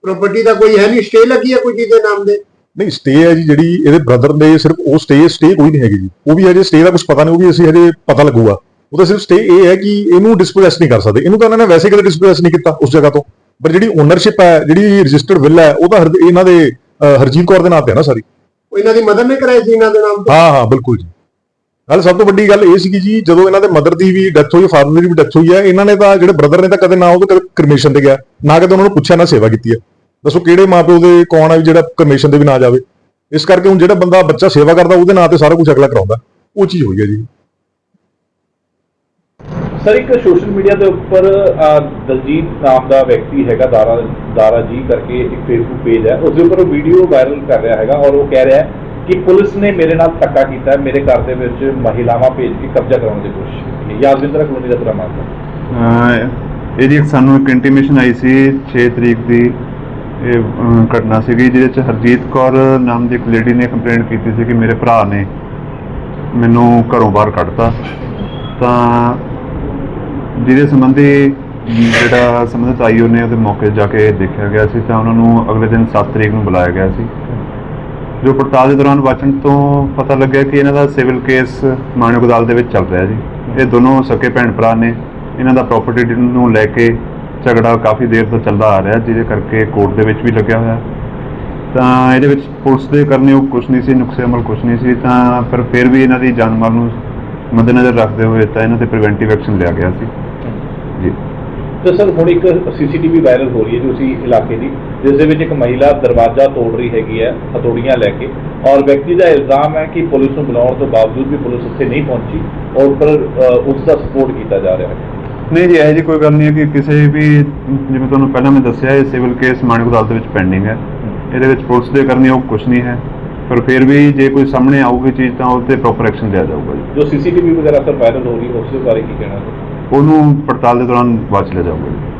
ਪ੍ਰਾਪਰਟੀ ਦਾ ਕੋਈ ਹੈ ਨਹੀਂ ਸਟੇ ਲੱਗੀ ਹੈ ਕੋਈ ਜਿਹਦੇ ਨਾਮ ਦੇ ਨਹੀਂ ਸਟੇ ਹੈ ਜੀ ਜਿਹੜੀ ਇਹਦੇ ਬ੍ਰਦਰ ਦੇ ਸਿਰਫ ਉਹ ਸਟੇ ਸਟੇ ਕੋਈ ਨਹੀਂ ਹੈਗੀ ਜੀ। ਉਹ ਵੀ ਹਜੇ ਸਟੇ ਦਾ ਕੁਝ ਪਤਾ ਨਹੀਂ ਉਹ ਵੀ ਅਸੀਂ ਹਜੇ ਪਤਾ ਲੱਗੂਗਾ। ਉਹ ਤਾਂ ਸਿਰਫ ਸਟੇ ਇਹ ਹੈ ਕਿ ਇਹਨੂੰ ਡਿਸਪੋਜ਼ੈਸ ਨਹੀਂ ਕਰ ਸਕਦੇ। ਇਹਨੂੰ ਤਾਂ ਇਹਨਾਂ ਨੇ ਵੈਸੇ ਕਦੇ ਡਿਸਪੋਜ਼ੈਸ ਨਹੀਂ ਕੀਤਾ ਉਸ ਜਗ੍ਹਾ ਤੋਂ। ਪਰ ਜਿਹੜੀ ਓਨਰਸ਼ਿਪ ਹੈ ਜਿਹੜੀ ਰਜਿਸਟਰਡ ਵਿਲ ਹੈ ਉਹ ਤਾਂ ਇਹਨਾਂ ਦੇ ਹਰਜੀਤ ਕੌਰ ਦੇ ਨਾਂ ਤੇ ਹੈ ਨਾ ਸਾਰੀ। ਉਹ ਇਹਨਾਂ ਦੀ ਮਦਰ ਨੇ ਕਰਾਈ ਸੀ ਇਹਨਾਂ ਦੇ ਨਾਮ ਤੇ? ਹਾਂ ਹਾਂ ਬਿਲਕੁਲ ਜੀ। ਨਾਲ ਸਭ ਤੋਂ ਵੱਡੀ ਗੱਲ ਇਹ ਸੀਗੀ ਜੀ ਜਦੋਂ ਇਹਨਾਂ ਦੇ ਮਦਰ ਦੀ ਵੀ ਡੈਥ ਹੋਈ ਫਾਦਰ ਦੀ ਵੀ ਡੈਥ ਹੋਈ ਹੈ ਇਹਨਾਂ ਨੇ ਤਾਂ ਜਿਹੜੇ ਬ੍ਰਦਰ ਨੇ ਤਾਂ ਕਦੇ ਨਾ ਉਹ ਕਦੇ ਕ੍ਰਿਮੇਸ਼ਨ ਤੇ ਗਿਆ। ਨਾ ਕਦੇ ਉਹਨਾਂ ਨੂੰ ਪੁੱਛਿਆ ਨਾ ਸੇਵਾ ਕੀਤੀ ਹੈ। ਦੱਸੋ ਕਿਹੜੇ ਮਾਪਿਓ ਦੇ ਕੌਣ ਹੈ ਜਿਹੜਾ ਕ੍ਰਿਮੇਸ਼ਨ ਤੇ ਵੀ ਨਾ ਜਾਵੇ? ਇਸ ਕਰਕੇ ਹੁਣ ਜਿਹੜਾ ਬੰਦਾ ਬੱਚਾ ਸੇਵਾ ਕਰਦਾ ਉਹਦੇ ਨਾਂ ਤੇ ਸਾਰਾ ਕੁਝ ਅਗਲਾ ਕਰਾਉਂਦਾ। ਉਹ ਚੀਜ਼ ਹੋਈ ਹੈ ਜੀ। ਸਰ, ਇੱਕ ਸੋਸ਼ਲ ਮੀਡੀਆ ਦੇ ਉੱਪਰ ਦਲਜੀਤ ਨਾਮ ਦਾ ਵਿਅਕਤੀ ਹੈਗਾ, ਦਾਰਾ ਦਾਰਾ ਜੀ ਕਰਕੇ ਇੱਕ ਫੇਸਬੁੱਕ ਪੇਜ ਹੈ। ਉਸ ਦੇ ਉੱਪਰ ਵੀਡੀਓ ਵਾਇਰਲ ਕਰ ਰਿਹਾ ਹੈਗਾ ਔਰ ਉਹ ਕਹਿ ਰਿਹਾ ਹੈ ਕਿ ਪੁਲਿਸ ਨੇ ਮੇਰੇ ਨਾਲ ਧੱਕਾ ਕੀਤਾ ਮੇਰੇ ਘਰ ਦੇ ਵਿੱਚ ਮਹਿਲਾਵਾਂ ਭੇਜ ਕੇ ਕਬਜ਼ਾ ਕਰਾਉਣ ਦੀ ਕੋਸ਼ਿਸ਼ ਕੀਤੀ ਹੈ। ਕਲੋਨੀ ਦਾ ਪੂਰਾ ਮਾਮਲਾ ਇਹਦੀ ਸਾਨੂੰ ਇੱਕ ਇੰਟੀਮੇਸ਼ਨ ਆਈ ਸੀ 6 ਤਰੀਕ ਦੀ। ਇਹ ਘਟਨਾ ਸੀਗੀ ਜਿਹਦੇ ਚ ਹਰਜੀਤ ਕੌਰ ਨਾਮ ਦੀ ਇੱਕ ਲੇਡੀ ਨੇ ਕੰਪਲੇਂਟ ਕੀਤੀ ਸੀ ਕਿ ਮੇਰੇ ਭਰਾ ਨੇ ਮੈਨੂੰ ਘਰੋਂ ਬਾਹਰ ਕੱਢਤਾ। ਤਾਂ ਜਿਹਦੇ ਸੰਬੰਧੀ ਜਿਹੜਾ ਸੰਬੰਧਿਤ ਆਈਓ ਨੇ ਉਹਦੇ ਮੌਕੇ ਜਾ ਕੇ ਦੇਖਿਆ ਗਿਆ ਸੀ, ਤਾਂ ਉਹਨਾਂ ਨੂੰ ਅਗਲੇ ਦਿਨ 7 ਤਰੀਕ ਨੂੰ ਬੁਲਾਇਆ ਗਿਆ ਸੀ। ਜੋ ਪੜਤਾਲ ਦੇ ਦੌਰਾਨ ਵਾਚਣ ਤੋਂ ਪਤਾ ਲੱਗਿਆ ਕਿ ਇਹਨਾਂ ਦਾ ਸਿਵਲ ਕੇਸ ਮਾਨਯੋਗ ਅਦਾਲਤ ਦੇ ਵਿੱਚ ਚੱਲ ਰਿਹਾ ਜੀ। ਇਹ ਦੋਨੋਂ ਸਕੇ ਭੈਣ ਭਰਾ ਨੇ। ਇਹਨਾਂ ਦਾ ਪ੍ਰਾਪਰਟੀ ਨੂੰ ਲੈ ਕੇ ਝਗੜਾ ਕਾਫੀ ਦੇਰ ਤੋਂ ਚੱਲਦਾ ਆ ਰਿਹਾ, ਜਿਹਦੇ ਕਰਕੇ ਕੋਰਟ ਦੇ ਵਿੱਚ ਵੀ ਲੱਗਿਆ ਹੋਇਆ। ਤਾਂ ਇਹਦੇ ਵਿੱਚ ਪੁਲਿਸ ਦੇ ਕਰਨੇ ਉਹ ਕੁਝ ਨਹੀਂ ਸੀ ਨੁਕਸੇ ਅਮਲ ਕੁਝ ਨਹੀਂ ਸੀ। ਤਾਂ ਪਰ ਫਿਰ ਵੀ ਇਹਨਾਂ ਦੀ ਜਾਨ ਮਾਲ ਨੂੰ ਮੱਦੇਨਜ਼ਰ ਰੱਖਦੇ ਹੋਏ ਤਾਂ ਇਹਨਾਂ ਤੇ ਪ੍ਰੀਵੈਂਟਿਵ ਐਕਸ਼ਨ ਲਿਆ ਗਿਆ ਸੀ। ਜੀ। ਤੇ ਸਰ ਹੁਣ ਇੱਕ ਸੀਸੀਟੀਵੀ ਵਾਇਰਲ ਹੋ ਰਹੀ ਹੈ ਜੋ ਉਸੇ ਇਲਾਕੇ ਦੀ ਜਿਸ ਦੇ ਵਿੱਚ ਇੱਕ ਮਹਿਲਾ ਦਰਵਾਜ਼ਾ ਤੋੜ ਰਹੀ ਹੈਗੀ ਹੈ ਹਥੌੜੀਆਂ ਲੈ ਕੇ ਔਰ ਵਿਅਕਤੀ ਦਾ ਇਲਜ਼ਾਮ ਹੈ ਕਿ ਪੁਲਿਸ ਨੂੰ ਬੁਲਾਉਣ ਤੋਂ ਬਾਵਜੂਦ ਵੀ ਪੁਲਿਸ ਉੱਥੇ ਨਹੀਂ ਪਹੁੰਚੀ ਔਰ ਉੱਪਰ ਉਸ ਦਾ ਸਪੋਰਟ ਕੀਤਾ ਜਾ ਰਿਹਾ ਹੈ। ਨਹੀਂ ਜੀ ਇਹੋ ਜਿਹੀ ਕੋਈ ਗੱਲ ਨਹੀਂ ਹੈ ਕਿ ਕਿਸੇ ਵੀ ਜਿਵੇਂ ਤੁਹਾਨੂੰ ਪਹਿਲਾਂ ਮੈਂ ਦੱਸਿਆ ਇਹ ਸਿਵਲ ਕੇਸ ਮਾਨਯੋਗ ਅਦਾਲਤ ਵਿੱਚ ਪੈਂਡਿੰਗ ਹੈ। ਇਹਦੇ ਵਿੱਚ ਪੁਲਿਸ ਦੇ ਕਰਨੀ ਉਹ ਕੁਝ ਨਹੀਂ ਹੈ। ਪਰ ਫਿਰ ਵੀ ਜੇ ਕੋਈ ਸਾਹਮਣੇ ਆਊਗੀ ਚੀਜ਼ ਤਾਂ ਉਹ ਤੇ ਪ੍ਰੋਪਰ ਐਕਸ਼ਨ ਲਿਆ ਜਾਊਗਾ ਜੀ। ਜੋ ਸੀਸੀਟੀਵੀ ਵਗੈਰਾ ਸਰ ਵਾਇਰਲ ਹੋ ਰਹੀ ਹੈ ਉਸ ਦੇ ਬਾਰੇ ਕੀ ਕਹਿਣਾ ਹੈ ਉਹਨੂੰ ਪੜਤਾਲ ਦੇ ਦੌਰਾਨ ਵਾਚ ਲਿਆ ਜਾਊਗਾ ਜੀ।